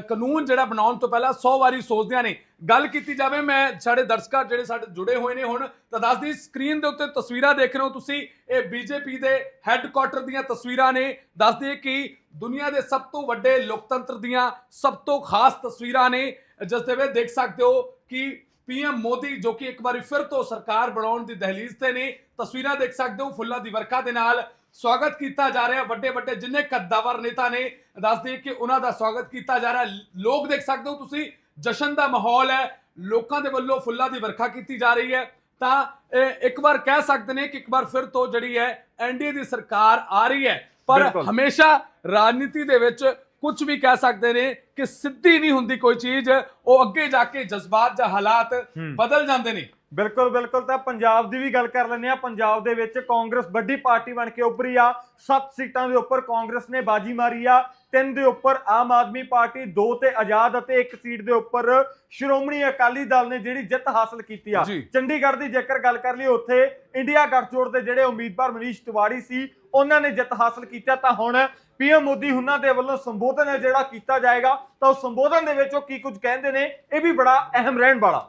ਕਾਨੂੰਨ ਜਿਹੜਾ ਬਣਾਉਣ ਤੋਂ ਪਹਿਲਾਂ 100 ਵਾਰੀ ਸੋਚਦਿਆਂ ਨੇ। ਗੱਲ ਕੀਤੀ ਜਾਵੇ, ਮੈਂ ਸਾਡੇ ਦਰਸ਼ਕਾਂ ਜਿਹੜੇ ਸਾਡੇ ਜੁੜੇ ਹੋਏ ਨੇ ਹੁਣ, ਤਾਂ ਦੱਸਦੀ ਸਕਰੀਨ ਦੇ ਉੱਤੇ ਤਸਵੀਰਾਂ ਦੇਖ ਰਹੇ ਹੋ ਤੁਸੀਂ। ਇਹ ਬੀਜੇਪੀ ਦੇ ਹੈੱਡਕੁਆਟਰ ਦੀਆਂ ਤਸਵੀਰਾਂ ਨੇ। ਦੱਸਦੀ ਕਿ ਦੁਨੀਆ ਦੇ ਸਭ ਤੋਂ ਵੱਡੇ ਲੋਕਤੰਤਰ ਦੀਆਂ ਸਭ ਤੋਂ ਖਾਸ ਤਸਵੀਰਾਂ ਨੇ। ਜਿਸ ਦੇ ਵਿੱਚ ਦੇਖ ਸਕਦੇ ਹੋ ਕਿ ਪੀਐਮ ਮੋਦੀ ਜੋ ਕਿ ਇੱਕ ਵਾਰੀ ਫਿਰ ਤੋਂ ਸਰਕਾਰ ਬਣਾਉਣ ਦੀ ਦਹਲੀਜ਼ ਤੇ ਨੇ ਤਸਵੀਰਾਂ ਦੇਖ ਸਕਦੇ ਹੋ ਫੁੱਲਾਂ ਦੀ ਵਰਖਾ ਦੇ ਨਾਲ ਸਵਾਗਤ ਕੀਤਾ ਜਾ ਰਿਹਾ ਵੱਡੇ ਵੱਡੇ ਜਿੰਨੇ ਕੱਦਾਵਰ ਨੇਤਾ ਨੇ ਦੱਸਦੇ ਕਿ ਉਹਨਾਂ ਦਾ ਸਵਾਗਤ ਕੀਤਾ ਜਾ ਰਿਹਾ। ਲੋਕ ਦੇਖ ਸਕਦੇ ਹੋ ਤੁਸੀਂ ਜਸ਼ਨ ਦਾ ਮਾਹੌਲ ਹੈ ਲੋਕਾਂ ਦੇ ਵੱਲੋਂ ਫੁੱਲਾਂ ਦੀ ਵਰਖਾ ਕੀਤੀ ਜਾ ਰਹੀ ਹੈ। ਤਾਂ ਇਹ ਇੱਕ ਵਾਰ ਕਹਿ ਸਕਦੇ ਨੇ ਕਿ ਇੱਕ ਵਾਰ ਫਿਰ ਤੋਂ ਜਿਹੜੀ ਹੈ ਐਨਡੀਏ ਦੀ ਸਰਕਾਰ ਆ ਰਹੀ ਹੈ। ਪਰ। ਹਮੇਸ਼ਾ ਰਾਜਨੀਤੀ ਦੇ ਵਿੱਚ ਕੁਝ ਵੀ ਕਹਿ ਸਕਦੇ ਨੇ ਕਿ ਸਿੱਧੀ ਨਹੀਂ ਹੁੰਦੀ ਕੋਈ ਚੀਜ਼ ਉਹ ਅੱਗੇ ਜਾ ਕੇ ਜਜ਼ਬਾਤ ਜਾਂ ਹਾਲਾਤ ਬਦਲ ਜਾਂਦੇ ਨੇ। ਬਿਲਕੁਲ ਬਿਲਕੁਲ ਤਾਂ ਪੰਜਾਬ ਦੀ ਵੀ ਗੱਲ ਕਰ ਲੈਂਦੇ ਆ ਪੰਜਾਬ ਦੇ ਵਿੱਚ ਕਾਂਗਰਸ ਵੱਡੀ ਪਾਰਟੀ ਬਣ ਕੇ ਉੱਭਰੀ ਆ। 7 ਸੀਟਾਂ ਦੇ ਉੱਪਰ ਕਾਂਗਰਸ ਨੇ ਬਾਜੀ ਮਾਰੀ ਆ। ਤਿੰਨ ਦੇ ਉੱਪਰ ਆਮ ਆਦਮੀ ਪਾਰਟੀ ਦੋ ਤੇ ਆਜ਼ਾਦ ਅਤੇ ਇੱਕ ਸੀਟ ਦੇ ਉੱਪਰ ਸ਼੍ਰੋਮਣੀ ਅਕਾਲੀ ਦਲ ਨੇ ਜਿਹੜੀ ਜਿੱਤ ਹਾਸਲ ਕੀਤੀ ਆ। ਚੰਡੀਗੜ੍ਹ ਦੀ ਜੇਕਰ ਗੱਲ ਕਰ ਲਈ ਉੱਥੇ ਇੰਡੀਆ ਗੱਠਜੋੜ ਦੇ ਜਿਹੜੇ ਉਮੀਦਵਾਰ ਮਨੀਸ਼ ਤਿਵਾੜੀ ਸੀ ਉਹਨਾਂ ਨੇ ਜਿੱਤ ਹਾਸਲ ਕੀਤਾ ਤਾਂ ਹੁਣ ਪੀਐਮ ਮੋਦੀ ਉਹਨਾਂ ਦੇ ਵੱਲੋਂ ਸੰਬੋਧਨ ਹੈ ਜਿਹੜਾ ਕੀਤਾ ਜਾਏਗਾ, ਤਾਂ ਉਸ ਸੰਬੋਧਨ ਦੇ ਵਿੱਚ ਉਹ ਕੀ ਕੁਝ ਕਹਿੰਦੇ ਨੇ, ਇਹ ਵੀ ਬੜਾ ਅਹਿਮ ਰਹਿਣ ਵਾਲਾ।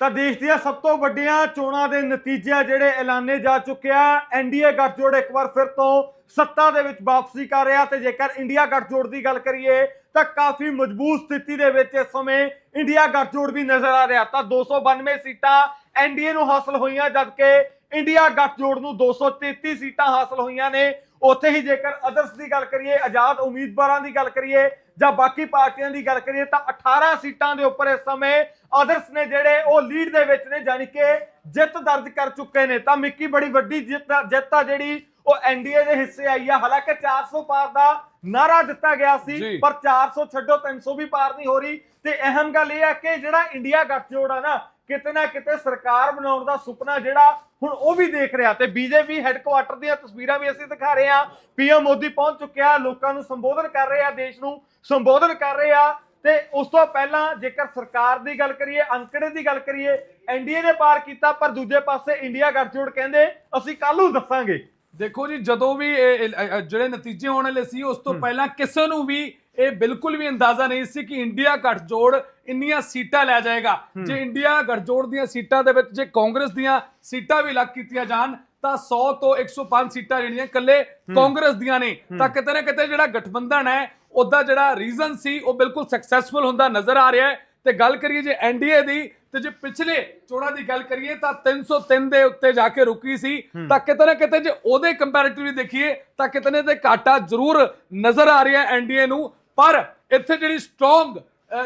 ਤਾਂ ਦੇਸ਼ ਦੀਆਂ ਸਭ ਤੋਂ ਵੱਡੀਆਂ ਚੋਣਾਂ ਦੇ ਨਤੀਜੇ ਜਿਹੜੇ ਐਲਾਨੇ ਜਾ ਚੁੱਕਿਆ ਐਨਡੀਏ ਗੱਠਜੋੜ ਇੱਕ ਵਾਰ ਫਿਰ ਤੋਂ ਸੱਤਾ ਦੇ ਵਿੱਚ ਵਾਪਸੀ ਕਰ ਰਿਹਾ ਤੇ ਜੇਕਰ ਇੰਡੀਆ ਗੱਠਜੋੜ ਦੀ ਗੱਲ ਕਰੀਏ, ਤਾਂ ਕਾਫੀ ਮਜ਼ਬੂਤ ਸਥਿਤੀ ਦੇ ਵਿੱਚ ਇਸ ਸਮੇਂ ਇੰਡੀਆ ਗੱਠਜੋੜ ਵੀ ਨਜ਼ਰ ਆ ਰਿਹਾ। ਤਾਂ 292 ਸੀਟਾਂ ਐਨਡੀਏ ਨੂੰ ਹਾਸਲ ਹੋਈਆਂ, ਜਦਕਿ ਇੰਡੀਆ ਗੱਠਜੋੜ ਨੂੰ 233 ਸੀਟਾਂ ਹਾਸਲ ਹੋਈਆਂ ਨੇ। ਉੱਥੇ ਹੀ ਜੇਕਰ ਅਦਰਸ ਦੀ ਗੱਲ ਕਰੀਏ ਆਜ਼ਾਦ ਉਮੀਦਵਾਰਾਂ ਦੀ ਗੱਲ ਕਰੀਏ ਜਾਂ ਬਾਕੀ ਪਾਰਟੀਆਂ ਦੀ ਗੱਲ ਕਰੀਏ ਤਾਂ 18 ਸੀਟਾਂ ਦੇ ਉੱਪਰ ਇਸ ਸਮੇਂ ਅਦਰਸ ਨੇ ਜਿਹੜੇ ਉਹ ਲੀਡ ਦੇ ਵਿੱਚ ਨੇ ਜਾਨੀ ਕਿ ਜਿੱਤ ਦਰਜ ਕਰ ਚੁੱਕੇ ਨੇ। ਤਾਂ ਮਿੱਕੀ ਬੜੀ ਵੱਡੀ ਜਿੱਤ ਜਿੱਤ ਆ ਜਿਹੜੀ ਉਹ ਐਨਡੀਏ ਦੇ ਹਿੱਸੇ ਆਈ ਆ। ਹਾਲਾਂਕਿ 400 ਪਾਰ ਦਾ ਨਾਰਾ ਦਿੱਤਾ ਗਿਆ। ਸੀ ਪਰ 400 ਛੱਡੋ 300 ਵੀ ਪਾਰ ਨਹੀਂ ਹੋ ਰਹੀ। ਤੇ ਅਹਿਮ ਗੱਲ ਇਹ ਹੈ ਕਿ ਜਿਹੜਾ ਇੰਡੀਆ ਗੱਠਜੋੜ ਆ ਨਾ ਕਿਤੇ ਨਾ ਕਿਤੇ ਸਰਕਾਰ ਬਣਾਉਣ ਦਾ ਸੁਪਨਾ ਜਿਹੜਾ ਹੁਣ ਉਹ ਵੀ ਦੇਖ ਰਿਹਾ ਤੇ ਬੀਜੇਪੀ ਹੈੱਡਕੁਆਟਰ ਦੀਆਂ ਤਸਵੀਰਾਂ ਵੀ ਅਸੀਂ ਦਿਖਾ ਰਹੇ ਹਾਂ। ਪੀਐਮ ਮੋਦੀ ਪਹੁੰਚ ਚੁੱਕਿਆ ਲੋਕਾਂ ਨੂੰ ਸੰਬੋਧਨ ਕਰ ਰਹੇ ਆ ਦੇਸ਼ ਨੂੰ ਸੰਬੋਧਨ ਕਰ ਰਹੇ ਆ ਤੇ ਉਸ ਤੋਂ ਪਹਿਲਾਂ ਜੇਕਰ ਸਰਕਾਰ ਦੀ ਗੱਲ ਕਰੀਏ ਅੰਕੜੇ ਦੀ ਗੱਲ ਕਰੀਏ ਐਨਡੀਏ ਨੇ ਪਾਰ ਕੀਤਾ ਪਰ ਦੂਜੇ ਪਾਸੇ ਇੰਡੀਆ ਗੱਠਜੋੜ ਕਹਿੰਦੇ ਅਸੀਂ ਕੱਲ ਨੂੰ ਦੱਸਾਂਗੇ। ਦੇਖੋ ਜੀ ਜਦੋਂ ਵੀ ਜਿਹੜੇ ਨਤੀਜੇ ਆਉਣ ਵਾਲੇ ਸੀ ਉਸ ਤੋਂ ਪਹਿਲਾਂ ਕਿਸੇ ਨੂੰ ਵੀ ਇਹ ਬਿਲਕੁਲ ਵੀ ਅੰਦਾਜ਼ਾ ਨਹੀਂ ਸੀ ਕਿ ਇੰਡੀਆ ਗੱਠਜੋੜ ਇੰਨੀਆਂ ਸੀਟਾਂ ਲੈ ਜਾਏਗਾ। ਜੇ ਇੰਡੀਆ ਗੱਠਜੋੜ ਦੀਆਂ ਸੀਟਾਂ ਦੇ ਵਿੱਚ ਜੇ ਕਾਂਗਰਸ ਦੀਆਂ ਸੀਟਾਂ ਵੀ ਲੱਗ ਕੀਤੀਆਂ ਜਾਣ ਤਾਂ 100 ਤੋਂ 105 ਸੀਟਾਂ ਜਿਹੜੀਆਂ ਇਕੱਲੇ ਕਾਂਗਰਸ ਦੀਆਂ ਨੇ। ਤਾਂ ਕਿਤੇ ਨਾ ਕਿਤੇ ਜਿਹੜਾ ਗਠਬੰਧਨ ਹੈ ਉਹਦਾ ਜਿਹੜਾ ਰੀਜ਼ਨ ਸੀ ਉਹ ਬਿਲਕੁਲ ਸਕਸੈਸਫੁਲ ਹੁੰਦਾ ਨਜ਼ਰ ਆ ਰਿਹਾ ਹੈ। ਤੇ ਗੱਲ ਕਰੀਏ ਜੇ ਐਨਡੀਏ ਦੀ ਤੇ ਜੇ ਪਿਛਲੇ ਚੋਣਾਂ ਦੀ ਗੱਲ ਕਰੀਏ ਤਾਂ 303 ਦੇ ਉੱਤੇ ਜਾ ਕੇ ਰੁਕੀ ਸੀ। ਤਾਂ ਕਿਤੇ ਨਾ ਕਿਤੇ ਜੇ ਉਹਦੇ ਕੰਪੈਰੀਟਿਵਲੀ ਦੇਖੀਏ ਤਾਂ ਕਿਤੇ ਨਾ ਤੇ ਘਾਟਾ ਜ਼ਰੂਰ ਨਜ਼ਰ ਆ ਰਿਹਾ ਐਨਡੀਏ ਨੂੰ। ਪਰ ਇੱਥੇ ਜਿਹੜੀ ਸਟਰੋਂਗ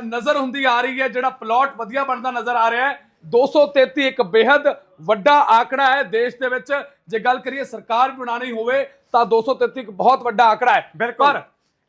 ਨਜ਼ਰ ਹੁੰਦੀ ਆ ਰਹੀ ਹੈ ਜਿਹੜਾ ਪਲਾਟ ਵਧੀਆ ਬਣਦਾ ਨਜ਼ਰ ਆ ਰਿਹਾ ਹੈ 233 ਇੱਕ ਬੇहद ਵੱਡਾ ਆਕੜਾ ਹੈ ਦੇਸ਼ ਦੇ ਵਿੱਚ। ਜੇ ਗੱਲ ਕਰੀਏ ਸਰਕਾਰ ਬਣਾਣੀ ਹੋਵੇ ਤਾਂ 233 ਇੱਕ ਬਹੁਤ ਵੱਡਾ ਆંકੜਾ ਹੈ। ਪਰ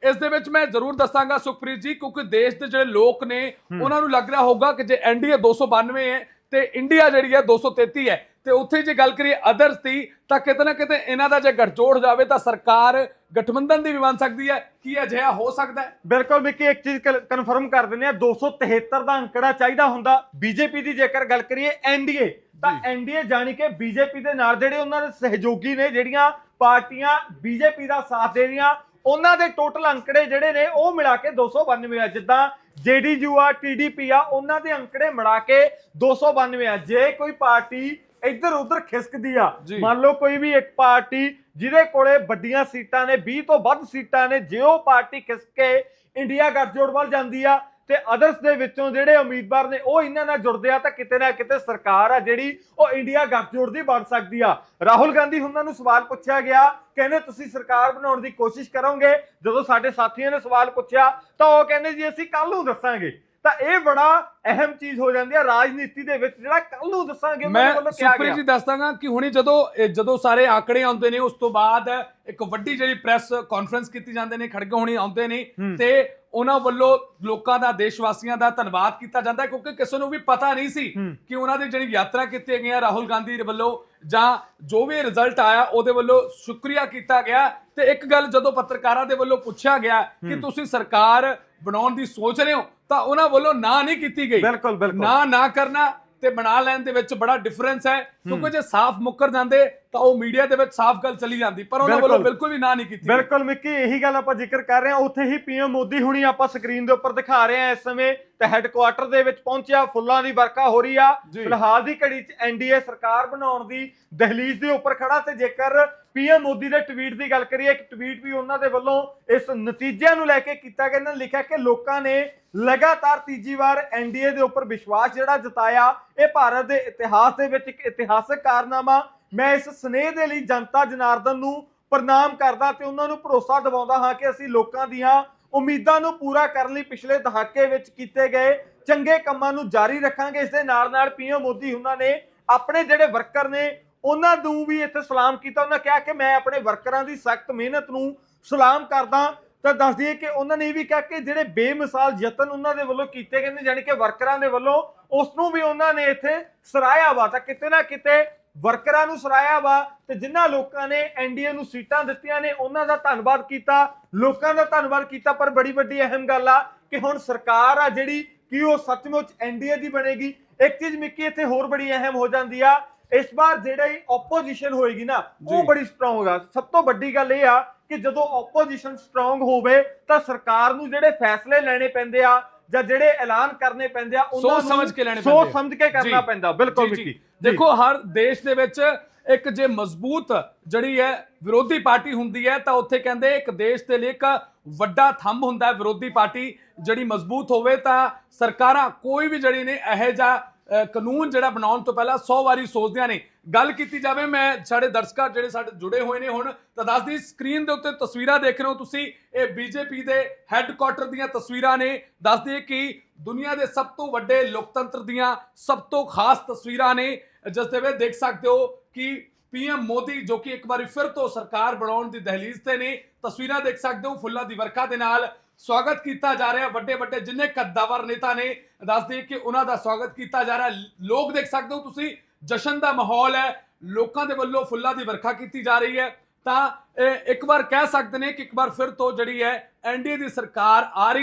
ਇਸ ਦੇ ਵਿੱਚ ਮੈਂ ਜ਼ਰੂਰ ਦੱਸਾਂਗਾ ਸੁਖਪ੍ਰੀਤ ਜੀ ਕਿਉਂਕਿ ਦੇਸ਼ ਦੇ ਜਿਹੜੇ ਲੋਕ ਨੇ ਉਹਨਾਂ ਨੂੰ ਲੱਗ ਰਿਹਾ ਹੋਗਾ ਕਿ ਜੇ ਐਨਡੀਏ 292 ਹੈ ਤੇ ਇੰਡੀਆ ਜਿਹੜੀ ਹੈ 233 ਹੈ। ਤੇ ਉੱਥੇ ਜੇ ਗੱਲ ਕਰੀਏ ਅਦਰਸ ਦੀ ਤਾਂ ਕਿਤੇ ਨਾ ਕਿਤੇ ਇਹਨਾਂ ਦਾ ਜੇ ਗੱਠਜੋੜ ਜਾਵੇ ਤਾਂ ਸਰਕਾਰ ਗਠਬੰਧਨ ਦੀ ਵੀ ਬਣ ਸਕਦੀ ਹੈ। ਕੀ ਅਜਿਹਾ ਹੋ ਸਕਦਾ ਹੈ? ਬਿਲਕੁਲ ਵਿੱਕੀ ਇੱਕ ਚੀਜ਼ ਕਨਫਰਮ ਕਰ ਦਿੰਦੇ ਆ 273 ਦਾ ਅੰਕੜਾ ਚਾਹੀਦਾ ਹੁੰਦਾ। ਬੀਜੇਪੀ ਦੀ ਜੇਕਰ ਗੱਲ ਕਰੀਏ ਐਨਡੀਏ ਤਾਂ। ਐਨਡੀਏ ਜਾਣੀ ਕਿ ਬੀਜੇਪੀ ਦੇ ਨਾਲ ਜਿਹੜੇ ਉਹਨਾਂ ਦੇ ਸਹਿਯੋਗੀ ਨੇ ਜਿਹੜੀਆਂ ਪਾਰਟੀਆਂ ਬੀਜੇਪੀ ਦਾ ਸਾਥ ਦੇ ਰਹੀਆਂ ਉਹਨਾਂ ਦੇ ਟੋਟਲ ਅੰਕੜੇ ਜਿਹੜੇ ਨੇ ਉਹ ਮਿਲਾ ਕੇ 292 ਆ। ਜਿੱਦਾਂ ਜੇਡੀਯੂ ਆ ਟੀਡੀਪੀ ਆ ਉਹਨਾਂ ਦੇ ਅੰਕੜੇ ਮਿਲਾ ਕੇ 292 ਆ। ਜੇ ਕੋਈ ਪਾਰਟੀ ਇੱਧਰ ਉੱਧਰ ਖਿਸਕਦੀ ਆ। ਮੰਨ ਲਓ ਕੋਈ ਵੀ ਇੱਕ ਪਾਰਟੀ ਜਿਹਦੇ ਕੋਲੇ ਵੱਡੀਆਂ ਸੀਟਾਂ ਨੇ 20 ਤੋਂ ਵੱਧ ਸੀਟਾਂ ਨੇ ਜੇ ਉਹ ਪਾਰਟੀ ਖਿਸਕ ਕੇ ਇੰਡੀਆ ਗੱਠਜੋੜ ਵੱਲ ਜਾਂਦੀ ਆ ਤੇ ਅਦਰਸ ਦੇ ਵਿੱਚੋਂ ਜਿਹੜੇ ਉਮੀਦਵਾਰ ਨੇ ਉਹ ਇਹਨਾਂ ਨਾਲ ਜੁੜਦੇ ਆ ਤਾਂ ਕਿਤੇ ਨਾ ਕਿਤੇ ਸਰਕਾਰ ਆ ਜਿਹੜੀ ਉਹ ਇੰਡੀਆ ਗੱਠਜੋੜ ਦੀ ਬਣ ਸਕਦੀ ਆ। ਰਾਹੁਲ ਗਾਂਧੀ ਉਹਨਾਂ ਨੂੰ ਸਵਾਲ ਪੁੱਛਿਆ ਗਿਆ ਕਹਿੰਦੇ ਤੁਸੀਂ ਸਰਕਾਰ ਬਣਾਉਣ ਦੀ ਕੋਸ਼ਿਸ਼ ਕਰੋਗੇ। ਜਦੋਂ ਸਾਡੇ ਸਾਥੀਆਂ ਨੇ ਸਵਾਲ ਪੁੱਛਿਆ ਤਾਂ ਉਹ ਕਹਿੰਦੇ ਜੀ ਅਸੀਂ ਕੱਲ ਨੂੰ ਦੱਸਾਂਗੇ। ਤਾਂ ਇਹ ਬੜਾ ਅਹਿਮ ਚੀਜ਼ ਹੋ ਜਾਂਦੀ ਆ ਰਾਜਨੀਤੀ ਦੇ ਵਿੱਚ ਜਿਹੜਾ ਕੱਲ ਨੂੰ ਦੱਸਾਂਗੇ ਮੈਂ ਗਿਆ ਜੀ ਦੱਸਦਾਗਾ ਕਿ ਹੁਣੀ ਜਦੋਂ ਜਦੋਂ ਸਾਰੇ ਆંકੜੇ ਆਉਂਦੇ ਨੇ ਉਸ ਤੋਂ ਬਾਅਦ ਇੱਕ ਵੱਡੀ ਜਿਹੜੀ ਪ੍ਰੈਸ ਕਾਨਫਰੰਸ ਕੀਤੀ ਜਾਂਦੇ ਨੇ ਖੜਗੇ ਹੁਣੀ ਆਉਂਦੇ ਨੇ ਹੂੰ। ਤੇ ਉਹਨਾਂ ਵੱਲੋਂ ਲੋਕਾਂ ਦਾ ਦੇਸ਼ ਵਾਸੀਆਂ ਦਾ ਧੰਨਵਾਦ ਕੀਤਾ ਜਾਂਦਾ ਹੈ ਕਿਉਂਕਿ ਕਿਸੇ ਨੂੰ ਵੀ ਪਤਾ ਨਹੀਂ ਸੀ ਹੂੰ। ਕਿ ਉਹਨਾਂ ਦੀ ਜਿਹੜੀ ਯਾਤਰਾ ਕੀਤੀ ਗਈ ਹੈ ਰਾਹੁਲ ਗਾਂਧੀ ਵੱਲੋਂ ਜਾਂ ਜੋ ਵੀ ਰਿਜ਼ਲਟ ਆਇਆ ਉਹਦੇ ਵੱਲੋਂ ਸ਼ੁਕਰੀਆ ਕੀਤਾ ਗਿਆ ਤੇ ਇੱਕ ਗੱਲ ਜਦੋਂ ਪੱਤਰਕਾਰਾਂ ਦੇ ਵੱਲੋਂ ਪੁੱਛਿਆ ਗਿਆ ਕਿ ਤੁਸੀਂ ਸਰਕਾਰ ਬਣਾਉਣ ਦੀ ਸੋਚ ਰਹੇ ਹੋ ਤਾਂ ਉਹਨਾਂ ਵੱਲੋਂ ਨਾ ਨਹੀਂ ਕੀਤੀ ਗਈ। ਬਿਲਕੁਲ ਬਿਲਕੁਲ। ਨਾ ਨਾ ਕਰਨਾ ਤੇ ਬਣਾ ਲੈਣ ਦੇ ਵਿੱਚ ਬੜਾ ਡਿਫਰੈਂਸ ਹੈ। ਕਿਉਂਕਿ ਜੇ ਸਾਫ਼ ਮੁੱਕਰ ਜਾਂਦੇ ਤਾਂ ਉਹ ਮੀਡੀਆ ਦੇ ਵਿੱਚ ਸਾਫ਼ ਗੱਲ ਚਲੀ ਜਾਂਦੀ ਪਰ ਉਹਨਾਂ ਵੱਲੋਂ ਬਿਲਕੁਲ। ਵੀ ਨਾ ਨਹੀਂ ਕੀਤੀ ਬਿਲਕੁਲ ਮਿੱਕੀ ਇਹੀ ਗੱਲ ਆਪਾਂ ਜ਼ਿਕਰ ਕਰ ਰਹੇ ਹਾਂ। ਉੱਥੇ ਹੀ ਪੀਐਮ ਮੋਦੀ ਹੁਣੀ ਆਪਾਂ ਸਕਰੀਨ ਦੇ ਉੱਪਰ ਦਿਖਾ ਰਹੇ ਹਾਂ ਇਸ ਸਮੇਂ ਤੇ ਹੈੱਡਕੁਆਟਰ ਦੇ ਵਿੱਚ ਪਹੁੰਚਿਆ ਫੁੱਲਾਂ ਦੀ ਵਰਖਾ ਹੋ ਰਹੀ ਆ। ਫਿਲਹਾਲ ਦੀ ਘੜੀ 'ਚ ਐਨਡੀਏ ਸਰਕਾਰ ਬਣਾਉਣ ਦੀ ਦਹਲੀਜ਼ ਦੇ ਉੱਪਰ ਖੜਾ ਤੇ ਜੇਕਰ ਪੀਐਮ ਮੋਦੀ ਦੇ ਟਵੀਟ ਦੀ ਗੱਲ ਕਰੀਏ, ਇੱਕ ਟਵੀਟ ਵੀ ਉਹਨਾਂ ਦੇ ਵੱਲੋਂ ਇਸ ਨਤੀਜਿਆਂ ਨੂੰ ਲੈ ਕੇ ਕੀਤਾ ਗਿਆ। ਇਹਨਾਂ ਨੇ ਲਿਖਿਆ ਕਿ ਲੋਕਾਂ ਨੇ ਲਗਾਤਾਰ ਤੀਜੀ ਵਾਰ ਐਨਡੀਏ ਦੇ ਉੱਪਰ ਵਿਸ਼ਵਾਸ ਜਿਹੜਾ ਜਤਾਇਆ, ਇਹ ਭਾਰਤ ਦੇ ਇਤਿਹਾਸ ਦੇ ਵਿੱਚ ਇੱਕ ਇਤਿਹਾਸਕ ਕਾਰਨਾਮਾ। ਮੈਂ ਇਸ ਸਨੇਹ ਦੇ ਲਈ ਜਨਤਾ ਜਨਾਰਦਨ ਨੂੰ ਪ੍ਰਣਾਮ ਕਰਦਾ ਤੇ ਉਹਨਾਂ ਨੂੰ ਭਰੋਸਾ ਦਿਵਾਉਂਦਾ ਹਾਂ ਕਿ ਅਸੀਂ ਲੋਕਾਂ ਦੀਆਂ ਉਮੀਦਾਂ ਨੂੰ ਪੂਰਾ ਕਰਨ ਲਈ ਪਿਛਲੇ ਦਹਾਕੇ ਵਿੱਚ ਕੀਤੇ ਗਏ ਚੰਗੇ ਕੰਮਾਂ ਨੂੰ ਜਾਰੀ ਰੱਖਾਂਗੇ। ਇਸ ਦੇ ਨਾਲ ਨਾਲ ਪੀਐਮ ਮੋਦੀ ਉਹਨਾਂ ਨੇ ਆਪਣੇ ਜਿਹੜੇ ਵਰਕਰ ਨੇ ਉਹਨਾਂ ਨੂੰ ਵੀ ਇੱਥੇ ਸਲਾਮ ਕੀਤਾ, ਉਹਨਾਂ ਕਿਹਾ ਕਿ ਮੈਂ ਆਪਣੇ ਵਰਕਰਾਂ ਦੀ ਸਖਤ ਮਿਹਨਤ ਨੂੰ ਸਲਾਮ ਕਰਦਾ। ਤਾਂ ਦੱਸ ਦਈਏ ਕਿ ਉਹਨਾਂ ਨੇ ਇਹ ਵੀ ਕਿਹਾ ਕਿ ਜਿਹੜੇ ਬੇਮਿਸਾਲ ਯਤਨ ਉਹਨਾਂ ਦੇ ਵੱਲੋਂ ਕੀਤੇ ਗਏ ਨੇ ਯਾਨੀ ਕਿ ਵਰਕਰਾਂ ਦੇ ਵੱਲੋਂ, ਉਸ ਨੂੰ ਵੀ ਉਹਨਾਂ ਨੇ ਇੱਥੇ ਸਰਾਇਆ ਵਾ। ਤਾਂ ਕਿਤੇ ਨਾ ਕਿਤੇ ਵਰਕਰਾਂ ਨੂੰ ਸਰਾਇਆ ਵਾ ਤੇ ਜਿਨ੍ਹਾਂ ਲੋਕਾਂ ਨੇ ਐਨਡੀਏ ਨੂੰ ਸੀਟਾਂ ਦਿੱਤੀਆਂ ਨੇ, ਉਹਨਾਂ ਦਾ ਧੰਨਵਾਦ ਕੀਤਾ। ਲੋਕਾਂ ਦਾ ਧੰਨਵਾਦ ਕੀਤਾ, ਪਰ ਬੜੀ ਵੱਡੀ ਅਹਿਮ ਗੱਲ ਆ ਕਿ ਹੁਣ ਸਰਕਾਰ ਆ ਜਿਹੜੀ ਕਿ ਉਹ ਸੱਚਮੁੱਚ ਐਨਡੀਏ ਦੀ ਬਣੇਗੀ। ਇੱਕ ਚੀਜ਼ ਮਿੱਕੀ ਇੱਥੇ ਹੋਰ ਬੜੀ ਅਹਿਮ ਹੋ ਜਾਂਦੀ ਆ ਇਸ ਵਾਰ ਜਿਹੜੀ ਆਪੋਜੀਸ਼ਨ ਹੋਏਗੀ ਨਾ ਉਹ ਜੀ। ਬੜੀ ਸਟਰੋਂਗ ਆ ਸਭ ਤੋਂ ਵੱਡੀ ਗੱਲ ਇਹ ਆ ਕਿ ਜਦੋਂ ਆਪੋਜੀਸ਼ਨ ਸਟਰੋਂਗ ਹੋਵੇ ਤਾਂ ਸਰਕਾਰ ਨੂੰ ਜਿਹੜੇ ਫੈਸਲੇ ਲੈਣੇ ਪੈਂਦੇ ਆ ਜਾਂ ਜਿਹੜੇ ਐਲਾਨ ਕਰਨੇ ਪੈਂਦੇ ਆ ਉਹਨਾਂ ਸੋਚ ਸਮਝ ਕੇ ਲੈਣੇ ਸੋਚ ਪੈਂਦੇ ਆ। ਸਮਝ ਕੇ ਕਰਨਾ ਜੀ। ਪੈਂਦਾ ਬਿਲਕੁਲ ਜੀ, ਜੀ। ਜੀ। ਦੇਖੋ ਹਰ ਦੇਸ਼ ਦੇ ਵਿੱਚ ਇੱਕ ਜੇ ਮਜ਼ਬੂਤ ਜਿਹੜੀ ਹੈ ਵਿਰੋਧੀ ਪਾਰਟੀ ਹੁੰਦੀ ਹੈ ਤਾਂ ਉੱਥੇ ਕਹਿੰਦੇ ਇੱਕ ਦੇਸ਼ ਦੇ ਲਈ ਇੱਕ ਵੱਡਾ ਥੰਮ ਹੁੰਦਾ ਹੈ ਵਿਰੋਧੀ ਪਾਰਟੀ ਜਿਹੜੀ ਮਜ਼ਬੂਤ ਹੋਵੇ ਤਾਂ ਸਰਕਾਰਾਂ ਕੋਈ ਵੀ ਜਿਹੜੀ ਨੇ ਇਹੋ ਅ, ਕਾਨੂੰਨ ਜਿਹੜਾ ਬਣਾਉਣ ਤੋਂ ਪਹਿਲਾਂ 100 ਵਾਰੀ ਸੋਚਦਿਆਂ ਨੇ ਗੱਲ ਕੀਤੀ ਜਾਵੇ, ਮੈਂ ਸਾਡੇ ਦਰਸ਼ਕਾਂ ਜਿਹੜੇ ਸਾਡੇ ਜੁੜੇ ਹੋਏ ਨੇ ਹੁਣ, ਤਾਂ ਦੱਸਦੀ ਸਕਰੀਨ ਦੇ ਉੱਤੇ ਤਸਵੀਰਾਂ ਦੇਖ ਰਹੇ ਹੋ ਤੁਸੀਂ, ਇਹ ਬੀਜੇਪੀ ਦੇ ਹੈੱਡਕੁਆਟਰ ਦੀਆਂ ਤਸਵੀਰਾਂ ਨੇ। ਦੱਸਦੀ ਕਿ ਦੁਨੀਆ ਦੇ ਸਭ ਤੋਂ ਵੱਡੇ ਲੋਕਤੰਤਰ ਦੀਆਂ ਸਭ ਤੋਂ ਖਾਸ ਤਸਵੀਰਾਂ ਨੇ। ਜਿਸ ਦੇ ਵਿੱਚ ਦੇਖ ਸਕਦੇ ਹੋ ਕਿ ਪੀਐਮ ਮੋਦੀ, ਜੋ ਕਿ ਇੱਕ ਵਾਰੀ ਫਿਰ ਤੋਂ ਸਰਕਾਰ ਬਣਾਉਣ ਦੀ ਦਹਲੀਜ਼ ਤੇ ਨੇ, ਤਸਵੀਰਾਂ ਦੇਖ ਸਕਦੇ ਹੋ ਫੁੱਲਾਂ ਦੀ ਵਰਖਾ ਦੇ ਨਾਲ। ਸਵਾਗਤ ਕੀਤਾ ਜਾ ਰਿਹਾ ਵੱਡੇ ਵੱਡੇ ਜਿੰਨੇ ਕੱਦਾਵਰ ਨੇਤਾ ਨੇ ਦੱਸਦੇ ਕਿ ਉਹਨਾਂ ਦਾ ਸਵਾਗਤ ਕੀਤਾ ਜਾ ਰਿਹਾ। ਲੋਕ ਦੇਖ ਸਕਦੇ ਹੋ ਤੁਸੀਂ, ਜਸ਼ਨ ਦਾ ਮਾਹੌਲ ਹੈ, ਲੋਕਾਂ ਦੇ ਵੱਲੋਂ ਫੁੱਲਾਂ ਦੀ ਵਰਖਾ ਕੀਤੀ ਜਾ ਰਹੀ ਹੈ। ਤਾਂ ਇਹ ਇੱਕ ਵਾਰ ਕਹਿ ਸਕਦੇ ਨੇ ਕਿ ਇੱਕ ਵਾਰ ਫਿਰ ਤੋਂ ਜਿਹੜੀ ਹੈ ਐਨਡੀਏ ਦੀ ਸਰਕਾਰ ਆ ਰਹੀ